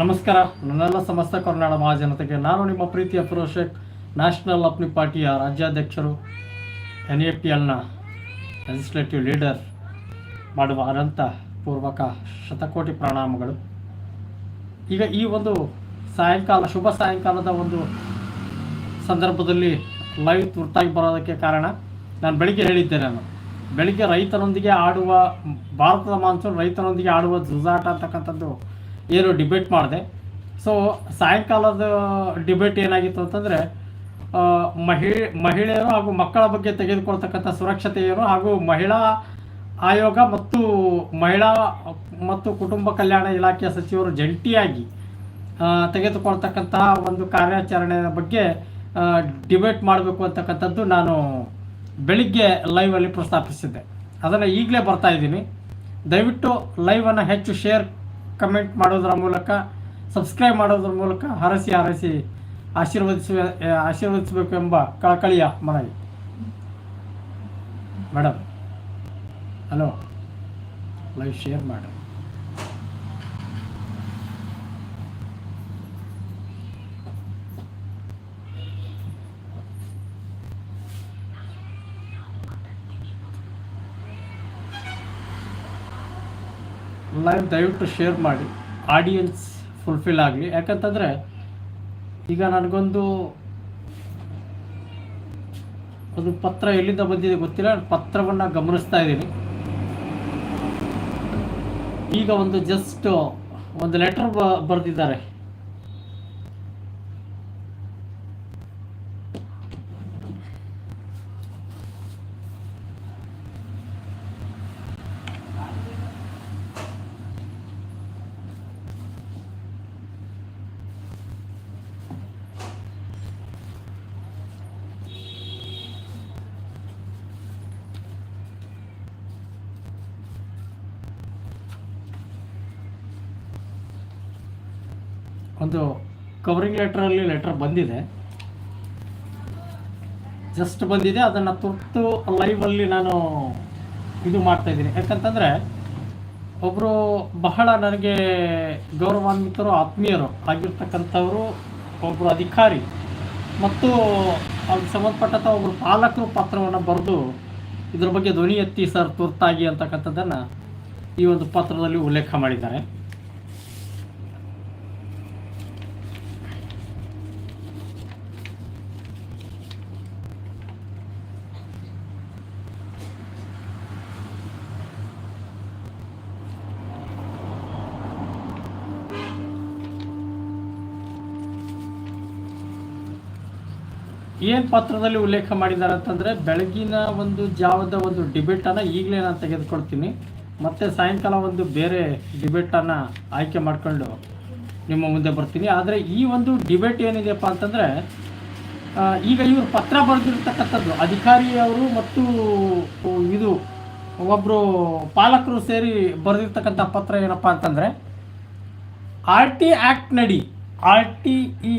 ನಮಸ್ಕಾರ. ನನ್ನೆಲ್ಲ ಸಮಸ್ತ ಕರ್ನಾಡ ಮಹಾಜನತೆಗೆ ನಾನು ನಿಮ್ಮ ಪ್ರೀತಿಯ ಪುರೋಷಕ್ ನ್ಯಾಷನಲ್ ಅಪ್ನಿ ಪಾರ್ಟಿಯ ರಾಜ್ಯಾಧ್ಯಕ್ಷರು ಎನ್ ಎ ಪಿ ಎಲ್ನ ಲೆಜಿಸ್ಲೇಟಿವ್ ಲೀಡರ್ ಮಾಡುವ ಅನಂತ ಪೂರ್ವಕ ಶತಕೋಟಿ ಪ್ರಣಾಮಗಳು. ಈಗ ಈ ಒಂದು ಸಾಯಂಕಾಲ, ಶುಭ ಸಾಯಂಕಾಲದ ಒಂದು ಸಂದರ್ಭದಲ್ಲಿ ಲೈವ್ ತುರ್ತಾಗಿ ಬರೋದಕ್ಕೆ ಕಾರಣ ನಾನು ಬೆಳಿಗ್ಗೆ ಹೇಳಿದ್ದೆ ನಾನು. ಬೆಳಿಗ್ಗೆ ರೈತನೊಂದಿಗೆ ಆಡುವ, ಭಾರತದ ಮಾನ್ಸೂನ್ ರೈತನೊಂದಿಗೆ ಆಡುವ ಜುಜಾಟ ಅಂತಕ್ಕಂಥದ್ದು ಏನು ಡಿಬೇಟ್ ಮಾಡಿದೆ. ಸೊ ಸಾಯಂಕಾಲದ ಡಿಬೇಟ್ ಏನಾಗಿತ್ತು ಅಂತಂದರೆ ಮಹಿ, ಮಹಿಳೆಯರು ಹಾಗೂ ಮಕ್ಕಳ ಬಗ್ಗೆ ತೆಗೆದುಕೊಳ್ತಕ್ಕಂಥ ಸುರಕ್ಷತೆ ಏನು ಹಾಗೂ ಮಹಿಳಾ ಆಯೋಗ ಮತ್ತು ಮಹಿಳಾ ಮತ್ತು ಕುಟುಂಬ ಕಲ್ಯಾಣ ಇಲಾಖೆಯ ಸಚಿವರು ಜಂಟಿಯಾಗಿ ತೆಗೆದುಕೊಳ್ತಕ್ಕಂತಹ ಒಂದು ಕಾರ್ಯಾಚರಣೆಯ ಬಗ್ಗೆ ಡಿಬೇಟ್ ಮಾಡಬೇಕು ಅಂತಕ್ಕಂಥದ್ದು ನಾನು ಬೆಳಿಗ್ಗೆ ಲೈವಲ್ಲಿ ಪ್ರಸ್ತಾಪಿಸಿದ್ದೆ. ಅದನ್ನು ಈಗಲೇ ಬರ್ತಾ ಇದ್ದೀನಿ. ದಯವಿಟ್ಟು ಲೈವನ್ನು ಹೆಚ್ಚು ಶೇರ್ ಕಮೆಂಟ್ ಮಾಡೋದರ ಮೂಲಕ, ಸಬ್ಸ್ಕ್ರೈಬ್ ಮಾಡೋದ್ರ ಮೂಲಕ ಹರಸಿ ಹರಸಿ ಆಶೀರ್ವದಿಸುವ ಆಶೀರ್ವದಿಸಬೇಕು ಎಂಬ ಕಳಕಳಿಯ ಮನವಿ. ಮೇಡಮ್, ಹಲೋ, ಲೈವ್ ಶೇರ್ ಮಾಡಿ. ಲೈವ್ ದಯವಿಟ್ಟು ಶೇರ್ ಮಾಡಿ. ಆಡಿಯನ್ಸ್ ಫುಲ್ಫಿಲ್ ಆಗಲಿ. ಯಾಕಂತಂದರೆ, ಈಗ ನನಗೊಂದು ಒಂದು ಪತ್ರ ಎಲ್ಲಿಂದ ಬಂದಿದೆ ಗೊತ್ತಿಲ್ಲ. ಪತ್ರವನ್ನು ಗಮನಿಸ್ತಾ ಇದ್ದೀನಿ. ಈಗ ಒಂದು ಜಸ್ಟ್ ಒಂದು ಲೆಟರ್ ಬರೆದಿದ್ದಾರೆ ಒಂದು ಕವರಿಂಗ್ ಲೆಟ್ರಲ್ಲಿ ಲೆಟರ್ ಬಂದಿದೆ. ಜಸ್ಟ್ ಬಂದಿದೆ, ಅದನ್ನು ತುರ್ತು ಲೈವಲ್ಲಿ ನಾನು ಇದು ಮಾಡ್ತಾ ಇದ್ದೀನಿ. ಯಾಕಂತಂದರೆ ಒಬ್ಬರು ಬಹಳ ನನಗೆ ಗೌರವಾನ್ವಿತರು, ಆತ್ಮೀಯರು ಆಗಿರ್ತಕ್ಕಂಥವರು ಒಬ್ಬರು ಅಧಿಕಾರಿ ಮತ್ತು ಅವ್ರಿಗೆ ಸಂಬಂಧಪಟ್ಟಂಥ ಒಬ್ಬರು ಪಾಲಕರು ಪತ್ರವನ್ನು ಬರೆದು ಇದ್ರ ಬಗ್ಗೆ ಧ್ವನಿ ಎತ್ತಿ, ಸರ್, ತುರ್ತಾಗಿ ಅಂತಕ್ಕಂಥದ್ದನ್ನು ಈ ಒಂದು ಪತ್ರದಲ್ಲಿ ಉಲ್ಲೇಖ ಮಾಡಿದ್ದಾರೆ. ಏನು ಪತ್ರದಲ್ಲಿ ಉಲ್ಲೇಖ ಮಾಡಿದ್ದಾರೆ ಅಂತಂದರೆ ಬೆಳಗಿನ ಒಂದು ಜಾವದ ಒಂದು ಡಿಬೇಟನ್ನು ಈಗಲೇ ನಾನು ತೆಗೆದುಕೊಳ್ತೀನಿ. ಮತ್ತು ಸಾಯಂಕಾಲ ಒಂದು ಬೇರೆ ಡಿಬೇಟನ್ನು ಆಯ್ಕೆ ಮಾಡಿಕೊಂಡು ನಿಮ್ಮ ಮುಂದೆ ಬರ್ತೀನಿ. ಆದರೆ ಈ ಒಂದು ಡಿಬೇಟ್ ಏನಿದೆಯಪ್ಪ ಅಂತಂದರೆ ಈಗ ಇವರು ಪತ್ರ ಬರೆದಿರ್ತಕ್ಕಂಥದ್ದು, ಅಧಿಕಾರಿಯವರು ಮತ್ತು ಇದು ಒಬ್ಬರು ಪಾಲಕರು ಸೇರಿ ಬರೆದಿರ್ತಕ್ಕಂಥ ಪತ್ರ ಏನಪ್ಪ ಅಂತಂದರೆ, ಆರ್ ಟಿ ಆ್ಯಕ್ಟ್ ನಡಿ, ಆರ್ ಟಿ ಇ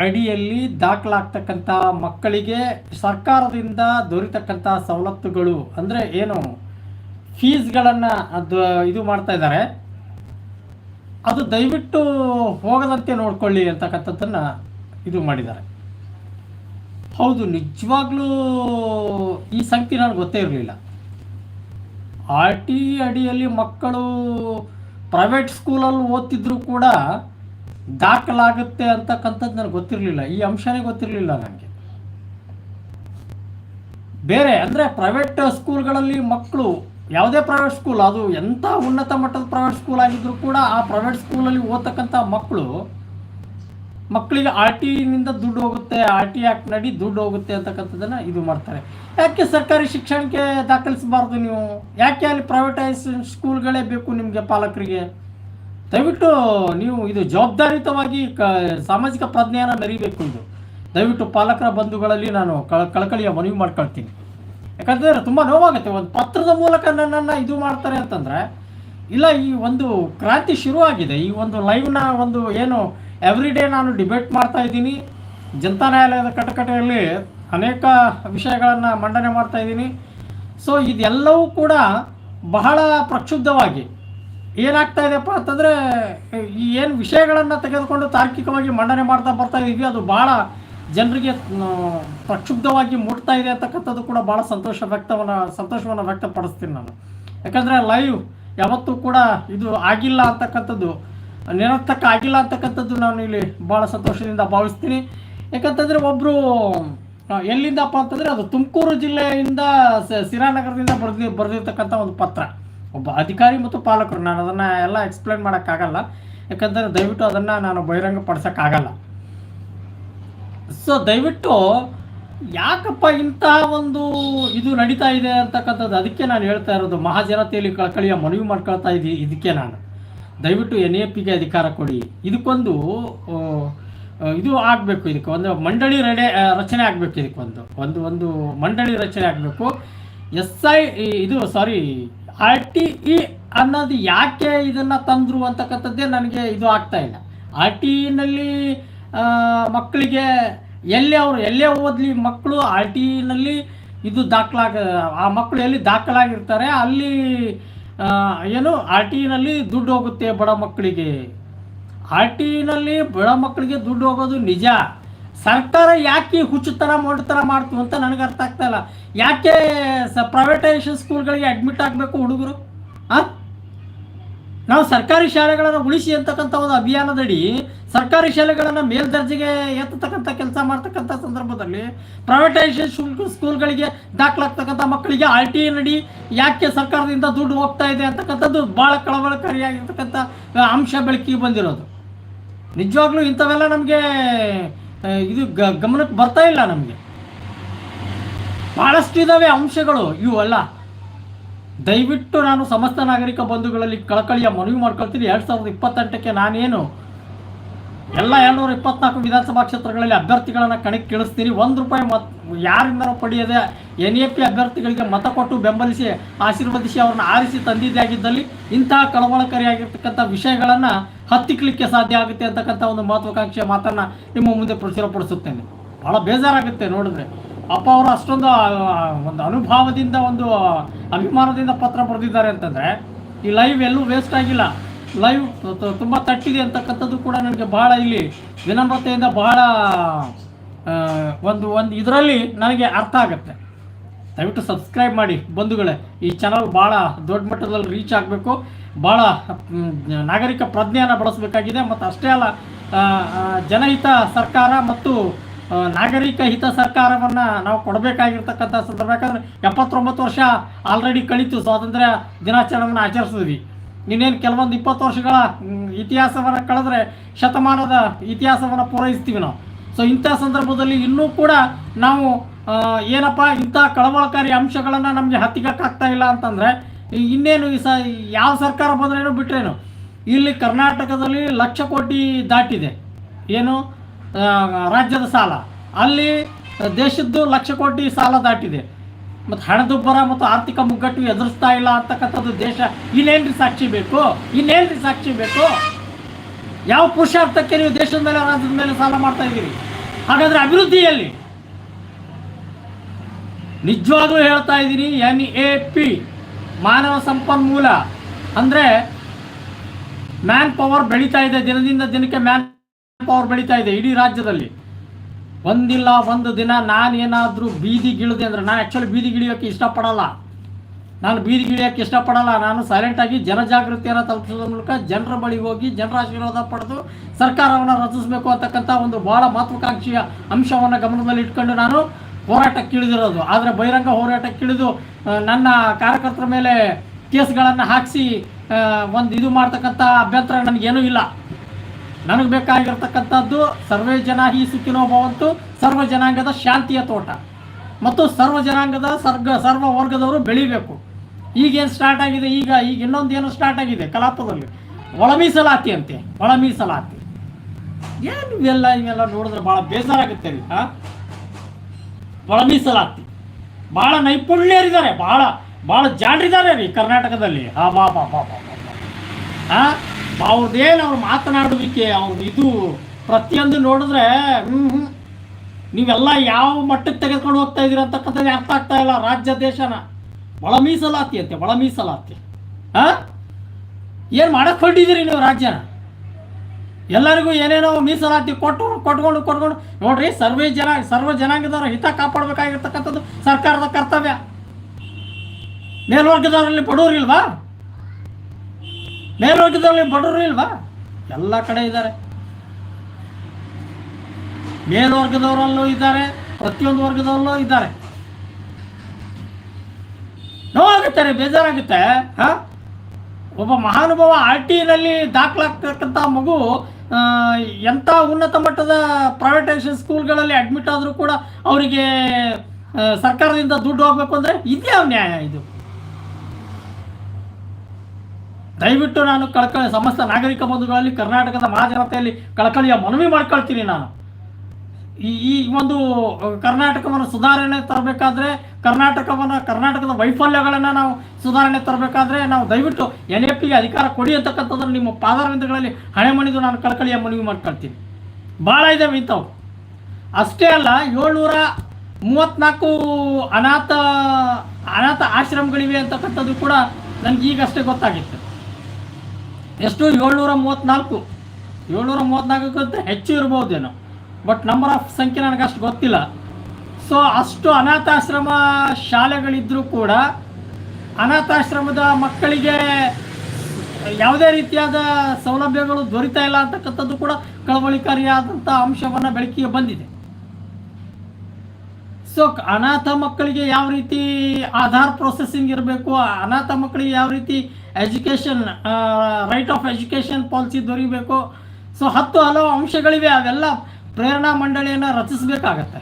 ಅಡಿಯಲ್ಲಿ ದಾಖಲಾಗ್ತಕ್ಕಂಥ ಮಕ್ಕಳಿಗೆ ಸರ್ಕಾರದಿಂದ ದೊರೀತಕ್ಕಂಥ ಸವಲತ್ತುಗಳು ಅಂದರೆ ಏನು? ಫೀಸ್ಗಳನ್ನು ಅದು ಇದು ಮಾಡ್ತಾ ಇದ್ದಾರೆ. ಅದು ದಯವಿಟ್ಟು ಹೋಗದಂತೆ ನೋಡ್ಕೊಳ್ಳಿ ಅಂತಕ್ಕಂಥದ್ದನ್ನು ಇದು ಮಾಡಿದ್ದಾರೆ. ಹೌದು, ನಿಜವಾಗ್ಲೂ ಈ ಸಂಖ್ಯೆ ನನಗೆ ಗೊತ್ತೇ ಇರಲಿಲ್ಲ. ಆರ್ ಟಿ ಅಡಿಯಲ್ಲಿ ಮಕ್ಕಳು ಪ್ರೈವೇಟ್ ಸ್ಕೂಲಲ್ಲಿ ಓದ್ತಿದ್ರು ಕೂಡ ದಾಖಲಾಗುತ್ತೆ ಅಂತಕ್ಕಂಥದ್ದು ನನಗೆ ಗೊತ್ತಿರಲಿಲ್ಲ. ಈ ಅಂಶನೇ ಗೊತ್ತಿರಲಿಲ್ಲ ನನಗೆ. ಬೇರೆ, ಅಂದರೆ ಪ್ರೈವೇಟ್ ಸ್ಕೂಲ್ಗಳಲ್ಲಿ ಮಕ್ಕಳು, ಯಾವುದೇ ಪ್ರೈವೇಟ್ ಸ್ಕೂಲ್ ಅದು ಎಂಥ ಉನ್ನತ ಮಟ್ಟದ ಪ್ರೈವೇಟ್ ಸ್ಕೂಲ್ ಆಗಿದ್ರು ಕೂಡ ಆ ಪ್ರೈವೇಟ್ ಸ್ಕೂಲಲ್ಲಿ ಓದ್ತಕ್ಕಂಥ ಮಕ್ಕಳು, ಮಕ್ಕಳಿಗೆ ಆರ್ ಟಿನಿಂದ ದುಡ್ಡು ಹೋಗುತ್ತೆ ಆರ್ ಟಿ ಆ್ಯಕ್ಟ್ ನಡಿ ದುಡ್ಡು ಹೋಗುತ್ತೆ ಅಂತಕ್ಕಂಥದ್ದನ್ನು ಇದು ಮಾಡ್ತಾರೆ. ಯಾಕೆ ಸರ್ಕಾರಿ ಶಿಕ್ಷಣಕ್ಕೆ ದಾಖಲಿಸಬಾರ್ದು ನೀವು? ಯಾಕೆ ಅಲ್ಲಿ ಪ್ರೈವೇಟೈಸ್ ಸ್ಕೂಲ್ಗಳೇ ಬೇಕು ನಿಮಗೆ ಪಾಲಕರಿಗೆ? ದಯವಿಟ್ಟು ನೀವು ಇದು ಜವಾಬ್ದಾರಿಯುತವಾಗಿ ಕ ಸಾಮಾಜಿಕ ಪ್ರಜ್ಞೆಯನ್ನು ಮೆರಿಬೇಕು ಇದು. ದಯವಿಟ್ಟು ಪಾಲಕರ ಬಂಧುಗಳಲ್ಲಿ ನಾನು ಕಳ ಕಳಕಳಿಯ ಮನವಿ ಮಾಡ್ಕೊಳ್ತೀನಿ. ಯಾಕಂತಂದರೆ ತುಂಬ ನೋವಾಗುತ್ತೆ. ಒಂದು ಪತ್ರದ ಮೂಲಕ ನನ್ನನ್ನು ಇದು ಮಾಡ್ತಾರೆ ಅಂತಂದರೆ, ಇಲ್ಲ ಈ ಒಂದು ಕ್ರಾಂತಿ ಶುರುವಾಗಿದೆ. ಈ ಒಂದು ಲೈವ್ನ ಒಂದು ಏನು ಎವ್ರಿ ಡೇ ನಾನು ಡಿಬೇಟ್ ಮಾಡ್ತಾ ಇದ್ದೀನಿ. ಜನತಾ ನ್ಯಾಯಾಲಯದ ಕಟಕಟೆಯಲ್ಲಿ ಅನೇಕ ವಿಷಯಗಳನ್ನು ಮಂಡನೆ ಮಾಡ್ತಾ ಇದ್ದೀನಿ. ಸೊ ಇದೆಲ್ಲವೂ ಕೂಡ ಬಹಳ ಪ್ರಕ್ಷುಬ್ಧವಾಗಿ ಏನಾಗ್ತಾ ಇದೆಯಪ್ಪ ಅಂತಂದರೆ ಈ ಏನು ವಿಷಯಗಳನ್ನು ತೆಗೆದುಕೊಂಡು ತಾರ್ಕಿಕವಾಗಿ ಮಂಡನೆ ಮಾಡ್ತಾ ಬರ್ತಾ ಇದೀವಿ, ಅದು ಭಾಳ ಜನರಿಗೆ ಪ್ರಕ್ಷುಬ್ಧವಾಗಿ ಮುಟ್ತಾ ಇದೆ ಅಂತಕ್ಕಂಥದ್ದು ಕೂಡ ಭಾಳ ಸಂತೋಷ ವ್ಯಕ್ತವನ್ನು, ಸಂತೋಷವನ್ನು ವ್ಯಕ್ತಪಡಿಸ್ತೀನಿ ನಾನು. ಯಾಕಂದರೆ ಲೈವ್ ಯಾವತ್ತೂ ಕೂಡ ಇದು ಆಗಿಲ್ಲ ಅಂತಕ್ಕಂಥದ್ದು, ನಿರರ್ಥಕ ಆಗಿಲ್ಲ ಅಂತಕ್ಕಂಥದ್ದು ನಾನು ಇಲ್ಲಿ ಭಾಳ ಸಂತೋಷದಿಂದ ಭಾವಿಸ್ತೀನಿ. ಯಾಕಂತಂದರೆ ಒಬ್ಬರು ಎಲ್ಲಿಂದಪ್ಪ ಅಂತಂದರೆ ಅದು ತುಮಕೂರು ಜಿಲ್ಲೆಯಿಂದ ಸಿರಾನಗರದಿಂದ ಬರೆದಿ, ಬರೆದಿರ್ತಕ್ಕಂಥ ಒಂದು ಪತ್ರ. ಒಬ್ಬ ಅಧಿಕಾರಿ ಮತ್ತು ಪಾಲಕರು. ನಾನು ಅದನ್ನು ಎಲ್ಲ ಎಕ್ಸ್ಪ್ಲೇನ್ ಮಾಡೋಕ್ಕಾಗಲ್ಲ. ಯಾಕಂದರೆ ದಯವಿಟ್ಟು ಅದನ್ನು ನಾನು ಬಹಿರಂಗಪಡಿಸೋಕ್ಕಾಗಲ್ಲ ಸೊ ದಯವಿಟ್ಟು ಯಾಕಪ್ಪ ಇಂಥ ಒಂದು ಇದು ನಡೀತಾ ಇದೆ ಅಂತಕ್ಕಂಥದ್ದು ಅದಕ್ಕೆ ನಾನು ಹೇಳ್ತಾ ಇರೋದು. ಮಹಾಜನತೆಯಲ್ಲಿ ಕಳಕಳಿಯ ಮನವಿ ಮಾಡ್ಕೊಳ್ತಾ ಇದ್ದೀನಿ ಇದಕ್ಕೆ ನಾನು. ದಯವಿಟ್ಟು ಎನ್ ಎ ಪಿಗೆ ಅಧಿಕಾರ ಕೊಡಿ. ಇದಕ್ಕೊಂದು ಇದು ಆಗಬೇಕು ಇದಕ್ಕೆ. ಒಂದು ಮಂಡಳಿ ರಡೆ ರಚನೆ ಆಗಬೇಕು ಇದಕ್ಕೊಂದು. ಒಂದು ಒಂದು ಮಂಡಳಿ ರಚನೆ ಆಗಬೇಕು. ಎಸ್ ಐ ಇದು ಸಾರಿ ಆರ್ ಟಿ ಇ ಅನ್ನೋದು ಯಾಕೆ ಇದನ್ನು ತಂದರು ಅಂತಕ್ಕಂಥದ್ದೇ ನನಗೆ ಇದು ಆಗ್ತಾ ಇಲ್ಲ. ಆರ್ ಟಿ ಇನಲ್ಲಿ ಮಕ್ಕಳಿಗೆ ಎಲ್ಲೇ ಅವರು ಎಲ್ಲೇ ಓದಲಿ ಮಕ್ಕಳು ಆರ್ ಟಿ ಇನಲ್ಲಿ ಇದು ದಾಖಲಾಗ, ಆ ಮಕ್ಕಳು ಎಲ್ಲಿ ದಾಖಲಾಗಿರ್ತಾರೆ, ಅಲ್ಲಿ ಏನು ಆರ್ ಟಿ ಇನಲ್ಲಿ ದುಡ್ಡು ಹೋಗುತ್ತೆ ಬಡ ಮಕ್ಕಳಿಗೆ. ಆರ್ ಟಿ ಇನಲ್ಲಿ ಬಡ ಮಕ್ಕಳಿಗೆ ದುಡ್ಡು ಹೋಗೋದು ನಿಜ. ಸರ್ಕಾರ ಯಾಕೆ ಹುಚ್ಚುತನ ಮೊಂಡುತನ ಮಾಡ್ತು ಅಂತ ನನಗೆ ಅರ್ಥ ಆಗ್ತಾ ಇಲ್ಲ. ಯಾಕೆ ಸ ಪ್ರೈವೇಟೈಸೇಷನ್ ಸ್ಕೂಲ್ಗಳಿಗೆ ಅಡ್ಮಿಟ್ ಆಗಬೇಕು ಹುಡುಗರು? ಹಾಂ ನಾವು ಸರ್ಕಾರಿ ಶಾಲೆಗಳನ್ನು ಉಳಿಸಿ ಅಂತಕ್ಕಂಥ ಒಂದು ಅಭಿಯಾನದಡಿ ಸರ್ಕಾರಿ ಶಾಲೆಗಳನ್ನು ಮೇಲ್ದರ್ಜೆಗೆ ಎತ್ತತಕ್ಕಂಥ ಕೆಲಸ ಮಾಡ್ತಕ್ಕಂಥ ಸಂದರ್ಭದಲ್ಲಿ ಪ್ರೈವೇಟೈಸೇಷನ್ ಸ್ಕೂಲ್ಗಳಿಗೆ ದಾಖಲಾಗ್ತಕ್ಕಂಥ ಮಕ್ಕಳಿಗೆ ಆರ್ ಟಿ ನಡಿ, ಯಾಕೆ ಸರ್ಕಾರದಿಂದ ದುಡ್ಡು ಹೋಗ್ತಾ ಇದೆ ಅಂತಕ್ಕಂಥದ್ದು ಭಾಳ ಕಳವಳಕಾರಿಯಾಗಿರ್ತಕ್ಕಂಥ ಅಂಶ ಬೆಳಕಿಗೆ ಬಂದಿರೋದು. ನಿಜವಾಗ್ಲೂ ಇಂಥವೆಲ್ಲ ನಮಗೆ ಇದು ಗಮನಕ್ಕೆ ಬರ್ತಾ ಇಲ್ಲ ನಮಗೆ. ಭಾಳಷ್ಟು ಇದ್ದಾವೆ ಅಂಶಗಳು. ಇವು ಅಲ್ಲ. ದಯವಿಟ್ಟು ನಾನು ಸಮಸ್ತ ನಾಗರಿಕ ಬಂಧುಗಳಲ್ಲಿ ಕಳಕಳಿಯ ಮನವಿ ಮಾಡ್ಕೊಳ್ತೀನಿ. ಎರಡು ಸಾವಿರದ ಇಪ್ಪತ್ತೆಂಟಕ್ಕೆ ನಾನೇನು ಎಲ್ಲ ಎರಡುನೂರ ಇಪ್ಪತ್ನಾಲ್ಕು ವಿಧಾನಸಭಾ ಕ್ಷೇತ್ರಗಳಲ್ಲಿ ಅಭ್ಯರ್ಥಿಗಳನ್ನು ಕಣಕ್ಕೆ ಕಿಳಿಸ್ತೀರಿ. ಒಂದು ರೂಪಾಯಿ ಮತ್ ಯಾರಿಂದನೂ ಪಡೆಯದೆ ಎನ್ ಎ ಪಿ ಅಭ್ಯರ್ಥಿಗಳಿಗೆ ಮತ ಕೊಟ್ಟು ಬೆಂಬಲಿಸಿ ಆಶೀರ್ವದಿಸಿ ಅವ್ರನ್ನ ಆರಿಸಿ ತಂದಿದ್ದೇ ಆಗಿದ್ದಲ್ಲಿ ಇಂತಹ ಕಳವಳಕಾರಿಯಾಗಿರ್ತಕ್ಕಂಥ ವಿಷಯಗಳನ್ನು ಹತ್ತಿಕ್ಕಲಿಕ್ಕೆ ಸಾಧ್ಯ ಆಗುತ್ತೆ ಅಂತಕ್ಕಂಥ ಒಂದು ಮಹತ್ವಾಕಾಂಕ್ಷೆಯ ಮಾತನ್ನು ನಿಮ್ಮ ಮುಂದೆ ಪ್ರಚುರಪಡಿಸುತ್ತೇನೆ. ಭಾಳ ಬೇಜಾರಾಗುತ್ತೆ ನೋಡಿದ್ರೆ. ಅಪ್ಪ ಅವರು ಅಷ್ಟೊಂದು ಒಂದು ಅನುಭವದಿಂದ, ಒಂದು ಅಭಿಮಾನದಿಂದ ಪತ್ರ ಬರೆದಿದ್ದಾರೆ ಅಂತಂದರೆ ಈ ಲೈವ್ ಎಲ್ಲೂ ವೇಸ್ಟ್ ಆಗಿಲ್ಲ. ಲೈವ್ ತುಂಬ ತಟ್ಟಿದೆ ಅಂತಕ್ಕಂಥದ್ದು ಕೂಡ ನನಗೆ ಬಹಳ ಇಲ್ಲಿ ವಿನಮ್ರತೆಯಿಂದ ಬಹಳ ಒಂದು ಒಂದು ಇದರಲ್ಲಿ ನನಗೆ ಅರ್ಥ ಆಗುತ್ತೆ. ದಯವಿಟ್ಟು ಸಬ್ಸ್ಕ್ರೈಬ್ ಮಾಡಿ ಬಂಧುಗಳೇ, ಈ ಚಾನಲ್ ಭಾಳ ದೊಡ್ಡ ಮಟ್ಟದಲ್ಲಿ ರೀಚ್ ಆಗಬೇಕು. ಭಾಳ ನಾಗರಿಕ ಪ್ರಜ್ಞೆಯನ್ನು ಬಳಸಬೇಕಾಗಿದೆ ಮತ್ತು ಅಷ್ಟೇ ಅಲ್ಲ ಜನಹಿತ ಸರ್ಕಾರ ಮತ್ತು ನಾಗರಿಕ ಹಿತ ಸರ್ಕಾರವನ್ನು ನಾವು ಕೊಡಬೇಕಾಗಿರ್ತಕ್ಕಂಥ ಸಂದರ್ಭ ಯಾಕಂದರೆ ಎಪ್ಪತ್ತೊಂಬತ್ತು ವರ್ಷ ಆಲ್ರೆಡಿ ಕಳೀತು, ಸ್ವಾತಂತ್ರ್ಯ ದಿನಾಚರಣೆಯನ್ನು ಆಚರಿಸಿದ್ವಿ. ಇನ್ನೇನು ಕೆಲವೊಂದು ಇಪ್ಪತ್ತು ವರ್ಷಗಳ ಇತಿಹಾಸವನ್ನು ಕಳೆದ್ರೆ ಶತಮಾನದ ಇತಿಹಾಸವನ್ನು ಪೂರೈಸ್ತೀವಿ ನಾವು. ಸೊ ಇಂಥ ಸಂದರ್ಭದಲ್ಲಿ ಇನ್ನೂ ಕೂಡ ನಾವು ಏನಪ್ಪ, ಇಂಥ ಕಳವಳಕಾರಿ ಅಂಶಗಳನ್ನು ನಮಗೆ ಹತ್ತಿಗಕ್ಕಾಗ್ತಾ ಇಲ್ಲ ಅಂತಂದರೆ ಇನ್ನೇನು ಈ ಸ, ಯಾವ ಸರ್ಕಾರ ಬಂದ್ರೇನು ಬಿಟ್ರೇನು, ಇಲ್ಲಿ ಕರ್ನಾಟಕದಲ್ಲಿ ಲಕ್ಷ ಕೋಟಿ ದಾಟಿದೆ. ಏನು? ರಾಜ್ಯದ ಸಾಲ. ಅಲ್ಲಿ ದೇಶದ್ದು ಲಕ್ಷ ಕೋಟಿ ಸಾಲ ದಾಟಿದೆ. ಮತ್ತು ಹಣದುಬ್ಬರ ಮತ್ತು ಆರ್ಥಿಕ ಮುಗ್ಗಟ್ಟು ಎದುರಿಸ್ತಾ ಇಲ್ಲ ಅಂತಕ್ಕಂಥದ್ದು ದೇಶ ಇನ್ನೇನ್ರಿ ಸಾಕ್ಷಿ ಬೇಕು? ಇನ್ನೇನ್ರಿ ಸಾಕ್ಷಿ ಬೇಕು? ಯಾವ ಪುರುಷಾರ್ಥಕ್ಕೆ ನೀವು ದೇಶದ ಮೇಲೆ, ರಾಜ್ಯದ ಮೇಲೆ ಸಾಲ ಮಾಡ್ತಾ ಇದ್ದೀರಿ? ಹಾಗಾದ್ರೆ ಅಭಿವೃದ್ಧಿಯಲ್ಲಿ ನಿಜವಾಗ್ಲೂ ಹೇಳ್ತಾ ಇದ್ದೀನಿ ಎನ್ ಎ ಪಿ ಮಾನವ ಸಂಪನ್ಮೂಲ. ಅಂದರೆ ಮ್ಯಾನ್ ಪವರ್ ಬೆಳೀತಾ ಇದೆ, ದಿನದಿಂದ ದಿನಕ್ಕೆ ಮ್ಯಾನ್ ಪವರ್ ಬೆಳೀತಾ ಇದೆ ಇಡೀ ರಾಜ್ಯದಲ್ಲಿ. ಒಂದಿಲ್ಲ, ಒಂದು ದಿನ ನಾನು ಏನಾದರೂ ಬೀದಿಗಿಳಿದೆ ಅಂದರೆ ನಾನು ಆ್ಯಕ್ಚುಲಿ ಬೀದಿಗಿಳಿಯೋಕ್ಕೆ ಇಷ್ಟಪಡಲ್ಲ. ನಾನು ಬೀದಿಗಿಳಿಯೋಕ್ಕೆ ಇಷ್ಟಪಡಲ್ಲ. ನಾನು ಸೈಲೆಂಟಾಗಿ ಜನಜಾಗೃತಿಯನ್ನು ತಲುಪಿಸೋದ್ರ ಮೂಲಕ ಜನರ ಬಳಿ ಹೋಗಿ ಜನರ ಆಶೀರ್ವಾದ ಪಡೆದು ಸರ್ಕಾರವನ್ನು ರಚಿಸಬೇಕು ಅಂತಕ್ಕಂಥ ಒಂದು ಭಾಳ ಮಹತ್ವಾಕಾಂಕ್ಷೆಯ ಅಂಶವನ್ನು ಗಮನದಲ್ಲಿ ಇಟ್ಕೊಂಡು ನಾನು ಹೋರಾಟಕ್ಕಿಳಿದಿರೋದು ಆದರೆ ಬಹಿರಂಗ ಹೋರಾಟಕ್ಕಿಳಿದು ನನ್ನ ಕಾರ್ಯಕರ್ತರ ಮೇಲೆ ಕೇಸ್ಗಳನ್ನು ಹಾಕಿಸಿ ಒಂದು ಇದು ಮಾಡ್ತಕ್ಕಂಥ ಅಭ್ಯಂತರ ನನಗೇನೂ ಇಲ್ಲ. ನನಗೆ ಬೇಕಾಗಿರ್ತಕ್ಕಂಥದ್ದು ಸರ್ವೇ ಜನ ಹಿ ಸುಖಿನೋ ಭವಂತು ಸರ್ವ ಜನಾಂಗದ ಶಾಂತಿಯ ತೋಟ. ಮತ್ತು ಸರ್ವ ಜನಾಂಗದ ಸರ್ಗ, ಸರ್ವ ವರ್ಗದವರು ಬೆಳಿಬೇಕು. ಈಗೇನು ಸ್ಟಾರ್ಟ್ ಆಗಿದೆ? ಈಗ ಈಗ ಇನ್ನೊಂದು ಏನು ಸ್ಟಾರ್ಟ್ ಆಗಿದೆ? ಕಲಾಪದಲ್ಲಿ. ಒಳ ಮೀಸಲಾತಿ ಅಂತೆ ಒಳ ಮೀಸಲಾತಿ ಏನು ಇವೆಲ್ಲ ಇವೆಲ್ಲ ನೋಡಿದ್ರೆ ಭಾಳ ಬೇಜಾರಾಗುತ್ತೆ ಹಾಂ ಒಳ ಮೀಸಲಾತಿ ಭಾಳ ನೈಪುಣ್ಯರಿದ್ದಾರೆ, ಭಾಳ ಭಾಳ ಜಾಣರಿದ್ದಾರೆ ರೀ ಕರ್ನಾಟಕದಲ್ಲಿ. ಹಾ ಬಾ ಬಾ ಬಾ ಬಾ. ಆ? ಅವ್ರದ್ದೇನು ಅವ್ರು ಮಾತನಾಡುವಿಕೆ ಅವ್ರದ್ದು ಇದು ಪ್ರತಿಯೊಂದು ನೋಡಿದ್ರೆ ಹ್ಞೂ ಹ್ಞೂ ನೀವೆಲ್ಲ ಯಾವ ಮಟ್ಟಕ್ಕೆ ತೆಗೆದುಕೊಂಡು ಹೋಗ್ತಾ ಇದೀರ ಅಂತಕ್ಕಂಥದ್ದು ಅರ್ಥ ಆಗ್ತಾ ಇಲ್ಲ ರಾಜ್ಯ ದೇಶನ. ಒಳ ಮೀಸಲಾತಿ ಅಂತೆ ಒಳ ಮೀಸಲಾತಿ ಹಾಂ? ಏನು ಮಾಡಕ್ಕೆ ಹೊರಟಿದ್ದೀರಿ ನೀವು ರಾಜ್ಯನ? ಎಲ್ಲರಿಗೂ ಏನೇನೋ ಮೀಸಲಾತಿ ಕೊಟ್ಟು, ಕೊಟ್ಕೊಂಡು ಕೊಟ್ಕೊಂಡು. ನೋಡ್ರಿ, ಸರ್ವೇ ಜನ, ಸರ್ವ ಜನಾಂಗದವರ ಹಿತ ಕಾಪಾಡಬೇಕಾಗಿರ್ತಕ್ಕಂಥದ್ದು ಸರ್ಕಾರದ ಕರ್ತವ್ಯ. ಮೇಲ್ವರ್ಗದವರಲ್ಲಿ ಬಡವರು ಇಲ್ವಾ ಮೇಲ್ವರ್ಗದಲ್ಲಿ ಬಡವರು ಇಲ್ವಾ? ಎಲ್ಲ ಕಡೆ ಇದ್ದಾರೆ. ಮೇಲ್ವರ್ಗದವರಲ್ಲೂ ಇದ್ದಾರೆ, ಪ್ರತಿಯೊಂದು ವರ್ಗದವರಲ್ಲೂ ಇದ್ದಾರೆ. ನೋವಾಗುತ್ತಾರೆ ಬೇಜಾರಾಗುತ್ತೆ, ಹಾ? ಒಬ್ಬ ಮಹಾನುಭಾವ ಆರ್ ಟಿನಲ್ಲಿ ದಾಖಲಾಗ್ತಕ್ಕಂಥ ಮಗು ಎಂಥ ಉನ್ನತ ಮಟ್ಟದ ಪ್ರೈವೇಟೈಸೇಷನ್ ಸ್ಕೂಲ್ಗಳಲ್ಲಿ ಅಡ್ಮಿಟ್ ಆದರೂ ಕೂಡ ಅವರಿಗೆ ಸರ್ಕಾರದಿಂದ ದುಡ್ಡು ಹೋಗ್ಬೇಕು ಅಂದರೆ ಇದೇ ನ್ಯಾಯ ಇದು? ದಯವಿಟ್ಟು ನಾನು ಕಳಕಳಿ ಸಮಸ್ತ ನಾಗರಿಕ ಬಂಧುಗಳಲ್ಲಿ ಕರ್ನಾಟಕದ ಮಹಾಜನತೆಯಲ್ಲಿ ಕಳಕಳಿಯ ಮನವಿ ಮಾಡ್ಕೊಳ್ತೀನಿ ನಾನು. ಈ ಈ ಒಂದು ಕರ್ನಾಟಕವನ್ನು ಸುಧಾರಣೆ ತರಬೇಕಾದ್ರೆ, ಕರ್ನಾಟಕವನ್ನು, ಕರ್ನಾಟಕದ ವೈಫಲ್ಯಗಳನ್ನು ನಾವು ಸುಧಾರಣೆ ತರಬೇಕಾದ್ರೆ ನಾವು ದಯವಿಟ್ಟು ಎನ್ ಎ ಪಿಗೆ ಅಧಿಕಾರ ಕೊಡಿ ಅಂತಕ್ಕಂಥದ್ದನ್ನು ನಿಮ್ಮ ಪಾದಾರವಿಂದಗಳಲ್ಲಿ ಹಣೆ ಮಣಿದು ನಾನು ಕಳಕಳಿಯ ಮನವಿ ಮಾಡ್ಕೊಳ್ತೀನಿ. ಭಾಳ ಇದ್ದಾವೆ ಇಂಥವು ಅಷ್ಟೇ ಅಲ್ಲ, ಏಳ್ನೂರ ಮೂವತ್ತ್ನಾಲ್ಕು ಅನಾಥ ಅನಾಥ ಆಶ್ರಮಗಳಿವೆ ಅಂತಕ್ಕಂಥದ್ದು ಕೂಡ ನನಗೆ ಈಗಷ್ಟೇ ಗೊತ್ತಾಗಿತ್ತು. ಎಷ್ಟು ಏಳ್ನೂರ ಮೂವತ್ತ್ನಾಲ್ಕು. ಏಳ್ನೂರ ಮೂವತ್ತ್ನಾಲ್ಕಕ್ಕಿಂತ ಹೆಚ್ಚು ಇರ್ಬೋದೇನೋ. ಬಟ್ ನಂಬರ್ ಆಫ್ ಸಂಖ್ಯೆ ನನಗೆ ಅಷ್ಟು ಗೊತ್ತಿಲ್ಲ. ಸೊ ಅಷ್ಟು ಅನಾಥಾಶ್ರಮ ಶಾಲೆಗಳಿದ್ದರೂ ಕೂಡ ಅನಾಥಾಶ್ರಮದ ಮಕ್ಕಳಿಗೆ ಯಾವುದೇ ರೀತಿಯಾದ ಸೌಲಭ್ಯಗಳು ದೊರೀತಾ ಇಲ್ಲ ಅಂತಕ್ಕಂಥದ್ದು ಕೂಡ ಕಳವಳಿಕಾರಿಯಾದಂಥ ಅಂಶವನ್ನು ಬೆಳಕಿಗೆ ಬಂದಿದೆ. ಸೊ ಅನಾಥ ಮಕ್ಕಳಿಗೆ ಯಾವ ರೀತಿ ಆಧಾರ್ ಪ್ರೊಸೆಸಿಂಗ್ ಇರಬೇಕು? ಅನಾಥ ಮಕ್ಕಳಿಗೆ ಯಾವ ರೀತಿ education right of education policy ದೊರೀಬೇಕು? So ಹತ್ತು ಹಲವು ಅಂಶಗಳಿವೆ. ಅವೆಲ್ಲ ಪ್ರೇರಣಾ ಮಂಡಳಿಯನ್ನು ರಚಿಸಬೇಕಾಗತ್ತೆ.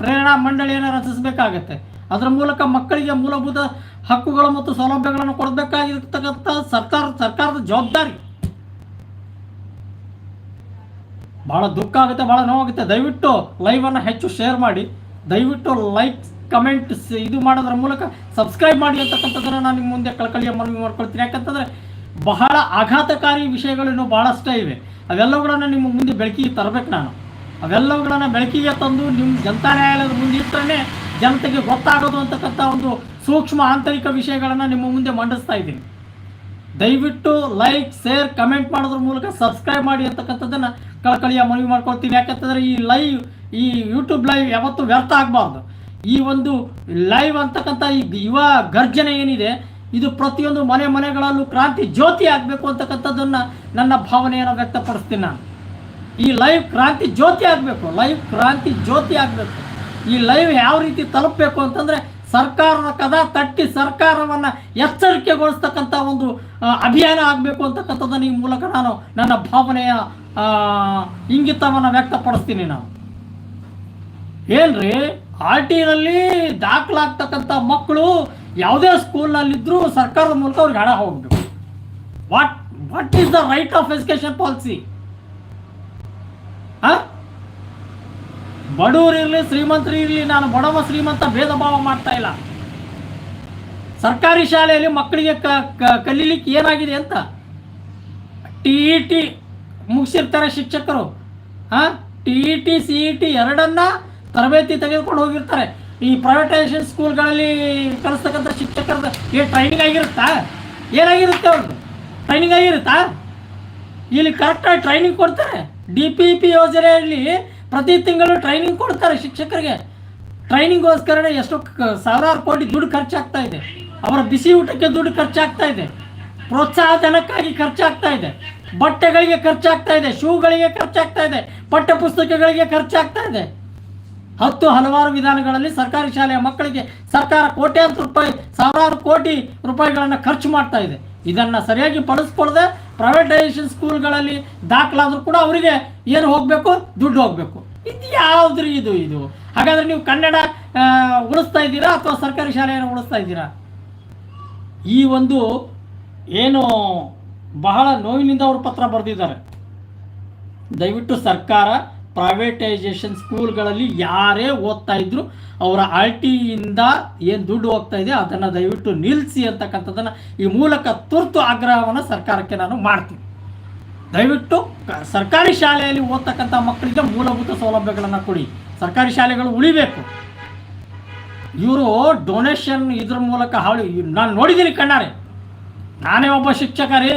ಪ್ರೇರಣಾ ಮಂಡಳಿಯನ್ನು ರಚಿಸಬೇಕಾಗತ್ತೆ. ಅದರ ಮೂಲಕ ಮಕ್ಕಳಿಗೆ ಮೂಲಭೂತ ಹಕ್ಕುಗಳು ಮತ್ತು ಸೌಲಭ್ಯಗಳನ್ನು ಕೊಡಬೇಕಾಗಿರ್ತಕ್ಕಂಥ ಸರ್ಕಾರ, ಸರ್ಕಾರದ ಜವಾಬ್ದಾರಿ. ಭಾಳ ದುಃಖ ಆಗುತ್ತೆ ಭಾಳ ನೋವಾಗುತ್ತೆ ದಯವಿಟ್ಟು ಲೈವನ್ನು ಹೆಚ್ಚು ಶೇರ್ ಮಾಡಿ. ದಯವಿಟ್ಟು ಲೈಕ್ ಕಮೆಂಟ್ ಇದು ಮಾಡೋದ್ರ ಮೂಲಕ ಸಬ್ಸ್ಕ್ರೈಬ್ ಮಾಡಿ ಅಂತಕ್ಕಂಥದ್ದನ್ನು ನಾನು ನಿಮ್ಮ ಮುಂದೆ ಕಳಕಳಿಯ ಮನವಿ ಮಾಡ್ಕೊಳ್ತೀನಿ. ಯಾಕಂತಂದರೆ ಬಹಳ ಆಘಾತಕಾರಿ ವಿಷಯಗಳು ಇನ್ನೂ ಭಾಳಷ್ಟೇ ಇವೆ. ಅವೆಲ್ಲವುಗಳನ್ನು ನಿಮ್ಮ ಮುಂದೆ ಬೆಳಕಿಗೆ ತರಬೇಕು ನಾನು. ಅವೆಲ್ಲವುಗಳನ್ನು ಬೆಳಕಿಗೆ ತಂದು ನಿಮ್ಮ ಜನತಾ ನ್ಯಾಯಾಲಯದ ಮುಂದೆ ಇಟ್ಟರೆ ಜನತೆಗೆ ಗೊತ್ತಾಗೋದು ಅಂತಕ್ಕಂಥ ಒಂದು ಸೂಕ್ಷ್ಮ ಆಂತರಿಕ ವಿಷಯಗಳನ್ನು ನಿಮ್ಮ ಮುಂದೆ ಮಂಡಿಸ್ತಾ ಇದ್ದೀನಿ. ದಯವಿಟ್ಟು ಲೈಕ್, ಶೇರ್, ಕಮೆಂಟ್ ಮಾಡೋದ್ರ ಮೂಲಕ ಸಬ್ಸ್ಕ್ರೈಬ್ ಮಾಡಿ ಅಂತಕ್ಕಂಥದ್ದನ್ನು ಕಳಕಳಿಯ ಮನವಿ ಮಾಡ್ಕೊಳ್ತೀನಿ. ಯಾಕಂತಂದರೆ ಈ ಲೈವ್, ಈ ಯೂಟ್ಯೂಬ್ ಲೈವ್ ಯಾವತ್ತೂ ವ್ಯರ್ಥ ಆಗಬಾರ್ದು. ಈ ಒಂದು ಲೈವ್ ಅಂತಕ್ಕಂಥ ಈ ಯುವ ಗರ್ಜನೆ ಏನಿದೆ, ಇದು ಪ್ರತಿಯೊಂದು ಮನೆ ಮನೆಗಳಲ್ಲೂ ಕ್ರಾಂತಿ ಜ್ಯೋತಿ ಆಗಬೇಕು ಅಂತಕ್ಕಂಥದ್ದನ್ನು ನನ್ನ ಭಾವನೆಯನ್ನು ವ್ಯಕ್ತಪಡಿಸ್ತೀನಿ ನಾನು. ಈ ಲೈವ್ ಕ್ರಾಂತಿ ಜ್ಯೋತಿ ಆಗಬೇಕು, ಲೈವ್ ಕ್ರಾಂತಿ ಜ್ಯೋತಿ ಆಗಬೇಕು. ಈ ಲೈವ್ ಯಾವ ರೀತಿ ತಲುಪಬೇಕು ಅಂತಂದರೆ ಸರ್ಕಾರದ ಕದ ತಟ್ಟಿ ಸರ್ಕಾರವನ್ನು ಎಚ್ಚರಿಕೆಗೊಳಿಸ್ತಕ್ಕಂಥ ಒಂದು ಅಭಿಯಾನ ಆಗಬೇಕು ಅಂತಕ್ಕಂಥದ್ದನ್ನು ಈ ಮೂಲಕ ನಾನು ನನ್ನ ಭಾವನೆಯ ಇಂಗಿತವನ್ನು ವ್ಯಕ್ತಪಡಿಸ್ತೀನಿ ನಾನು. ಏನ್ರಿ ಆರ್ ಟಿನಲ್ಲಿ ದಾಖಲಾಗ್ತಕ್ಕಂಥ ಮಕ್ಕಳು ಯಾವುದೇ ಸ್ಕೂಲ್ನಲ್ಲಿದ್ದರೂ ಸರ್ಕಾರದ ಮೂಲಕ ಅವ್ರಿಗೆ ಹಣ ಹೋಗ್ಬೇಕು. What what is the right of education policy ಆ ಬಡವರು ಇರಲಿ, ಶ್ರೀಮಂತರು ಇರಲಿ, ನಾನು ಬಡವ, ಶ್ರೀಮಂತ ಭೇದ ಭಾವ ಮಾಡ್ತಾ ಇಲ್ಲ. ಸರ್ಕಾರಿ ಶಾಲೆಯಲ್ಲಿ ಮಕ್ಕಳಿಗೆ ಕ ಕಲೀಲಿಕ್ಕೆ ಏನಾಗಿದೆ ಅಂತ? ಟಿ ಇ ಟಿ ಮುಗಿಸಿರ್ತಾರೆ ಶಿಕ್ಷಕರು. ಹಾಂ? T E T C E T ಎರಡನ್ನ ತರಬೇತಿ ತೆಗೆದುಕೊಂಡು ಹೋಗಿರ್ತಾರೆ. ಈ ಪ್ರೈವೇಟೈಸೇಷನ್ ಸ್ಕೂಲ್ಗಳಲ್ಲಿ ಕಲಿಸ್ತಕ್ಕಂಥ ಶಿಕ್ಷಕರದ ಏನು ಟ್ರೈನಿಂಗ್ ಆಗಿರುತ್ತಾ? ಏನಾಗಿರುತ್ತೆ ಅವ್ರದ್ದು? ಟ್ರೈನಿಂಗ್ ಆಗಿರುತ್ತಾ? ಇಲ್ಲಿ ಕರೆಕ್ಟಾಗಿ ಟ್ರೈನಿಂಗ್ ಕೊಡ್ತಾರೆ. ಡಿ ಪಿ ಪಿ ಯೋಜನೆಯಲ್ಲಿ ಪ್ರತಿ ತಿಂಗಳು ಟ್ರೈನಿಂಗ್ ಕೊಡ್ತಾರೆ ಶಿಕ್ಷಕರಿಗೆ. ಟ್ರೈನಿಂಗ್ಗೋಸ್ಕರನೇ ಎಷ್ಟೋ ಸಾವಿರಾರು ಕೋಟಿ ದುಡ್ಡು ಖರ್ಚಾಗ್ತಾ ಇದೆ. ಅವರ ಬಿಸಿ ಊಟಕ್ಕೆ ದುಡ್ಡು ಖರ್ಚಾಗ್ತಾ ಇದೆ. ಪ್ರೋತ್ಸಾಹ ಧನಕ್ಕಾಗಿ ಖರ್ಚಾಗ್ತಾ ಇದೆ. ಬಟ್ಟೆಗಳಿಗೆ ಖರ್ಚಾಗ್ತಾ ಇದೆ. ಶೂಗಳಿಗೆ ಖರ್ಚಾಗ್ತಾ ಇದೆ. ಪಠ್ಯ ಪುಸ್ತಕಗಳಿಗೆ ಖರ್ಚಾಗ್ತಾ ಇದೆ. ಹತ್ತು ಹಲವಾರು ವಿಧಾನಗಳಲ್ಲಿ ಸರ್ಕಾರಿ ಶಾಲೆಯ ಮಕ್ಕಳಿಗೆ ಸರ್ಕಾರ ಕೋಟ್ಯಾಂತರ ರೂಪಾಯಿ, ಸಾವಿರಾರು ಕೋಟಿ ರೂಪಾಯಿಗಳನ್ನು ಖರ್ಚು ಮಾಡ್ತಾ ಇದೆ. ಇದನ್ನು ಸರಿಯಾಗಿ ಬಳಸ್ಕೊಳ್ಳದೆ ಪ್ರೈವೇಟೈಸೇಷನ್ ಸ್ಕೂಲ್ಗಳಲ್ಲಿ ದಾಖಲಾದರೂ ಕೂಡ ಅವರಿಗೆ ಏನು ಹೋಗಬೇಕು? ದುಡ್ಡು ಹೋಗಬೇಕು. ಇದು ಯಾವುದ್ರಿ ಇದು ಇದು? ಹಾಗಾದ್ರೆ ನೀವು ಕನ್ನಡ ಉಳಿಸ್ತಾ ಇದ್ದೀರಾ ಅಥವಾ ಸರ್ಕಾರಿ ಶಾಲೆಯನ್ನು ಉಳಿಸ್ತಾ ಇದ್ದೀರಾ? ಈ ಒಂದು ಏನು ಬಹಳ ನೋವಿನಿಂದ ಅವರು ಪತ್ರ ಬರೆದಿದ್ದಾರೆ. ದಯವಿಟ್ಟು ಸರ್ಕಾರ ಪ್ರೈವೇಟೈಸೇಷನ್ ಸ್ಕೂಲ್ಗಳಲ್ಲಿ ಯಾರೇ ಓದ್ತಾ ಇದ್ರು ಅವರ ಆರ್ ಟಿಯಿಂದ ಏನು ದುಡ್ಡು ಹೋಗ್ತಾ ಇದೆ ಅದನ್ನು ದಯವಿಟ್ಟು ನಿಲ್ಲಿಸಿ ಅಂತಕ್ಕಂಥದ್ದನ್ನು ಈ ಮೂಲಕ ತುರ್ತು ಆಗ್ರಹವನ್ನು ಸರ್ಕಾರಕ್ಕೆ ನಾನು ಮಾಡ್ತೀನಿ. ದಯವಿಟ್ಟು ಸರ್ಕಾರಿ ಶಾಲೆಯಲ್ಲಿ ಓದ್ತಕ್ಕಂಥ ಮಕ್ಕಳಿಗೆ ಮೂಲಭೂತ ಸೌಲಭ್ಯಗಳನ್ನು ಕೊಡಿ. ಸರ್ಕಾರಿ ಶಾಲೆಗಳು ಉಳಿಬೇಕು. ಇವರು ಡೊನೇಷನ್ ಇದ್ರ ಮೂಲಕ ಹಾಳು, ನಾನು ನೋಡಿದ್ದೀನಿ ಕಣ್ಣಾರೆ. ನಾನೇ ಒಬ್ಬ ಶಿಕ್ಷಕರೇ.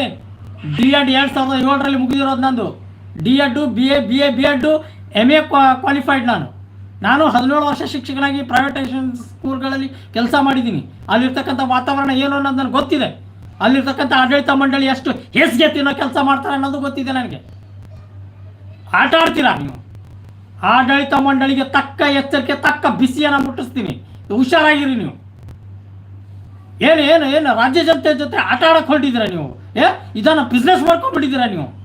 ಡಿ ಎಡ್ ಎರಡು ಸಾವಿರದ ಏಳರಲ್ಲಿ ಮುಗಿದಿರೋದು ನಂದು. D Ed B A B A, B Ed M A qualified ನಾನು. ನಾನು ಹದಿನೇಳು ವರ್ಷ ಶಿಕ್ಷಕನಾಗಿ ಪ್ರೈವೇಟೈಸೇಷನ್ ಸ್ಕೂಲ್ಗಳಲ್ಲಿ ಕೆಲಸ ಮಾಡಿದ್ದೀನಿ. ಅಲ್ಲಿರ್ತಕ್ಕಂಥ ವಾತಾವರಣ ಏನು ಅನ್ನೋದು ನನಗೆ ಗೊತ್ತಿದೆ. ಅಲ್ಲಿರ್ತಕ್ಕಂಥ ಆಡಳಿತ ಮಂಡಳಿ ಎಷ್ಟು ಹೆಸ್ಗೆ ತಿನ್ನೋ ಕೆಲಸ ಮಾಡ್ತಾರೆ ಅನ್ನೋದು ಗೊತ್ತಿದೆ ನನಗೆ. ಆಟ ಆಡ್ತೀರಾ ನೀವು? ಆಡಳಿತ ಮಂಡಳಿಗೆ ತಕ್ಕ ಎಚ್ಚರಿಕೆ, ತಕ್ಕ ಬಿಸಿಯನ್ನು ಮುಟ್ಟಿಸ್ತೀನಿ. ಹುಷಾರಾಗಿರಿ ನೀವು. ಏನು ಏನು ಏನು, ರಾಜ್ಯ ಜನತೆ ಜೊತೆ ಆಟ ಆಡಕ್ಕೆ ಹೊರಟಿದ್ದೀರಾ ನೀವು? ಏ, ಇದನ್ನು ಬಿಸ್ನೆಸ್ ಮಾಡ್ಕೊಂಡ್ಬಿಟ್ಟಿದ್ದೀರಾ ನೀವು?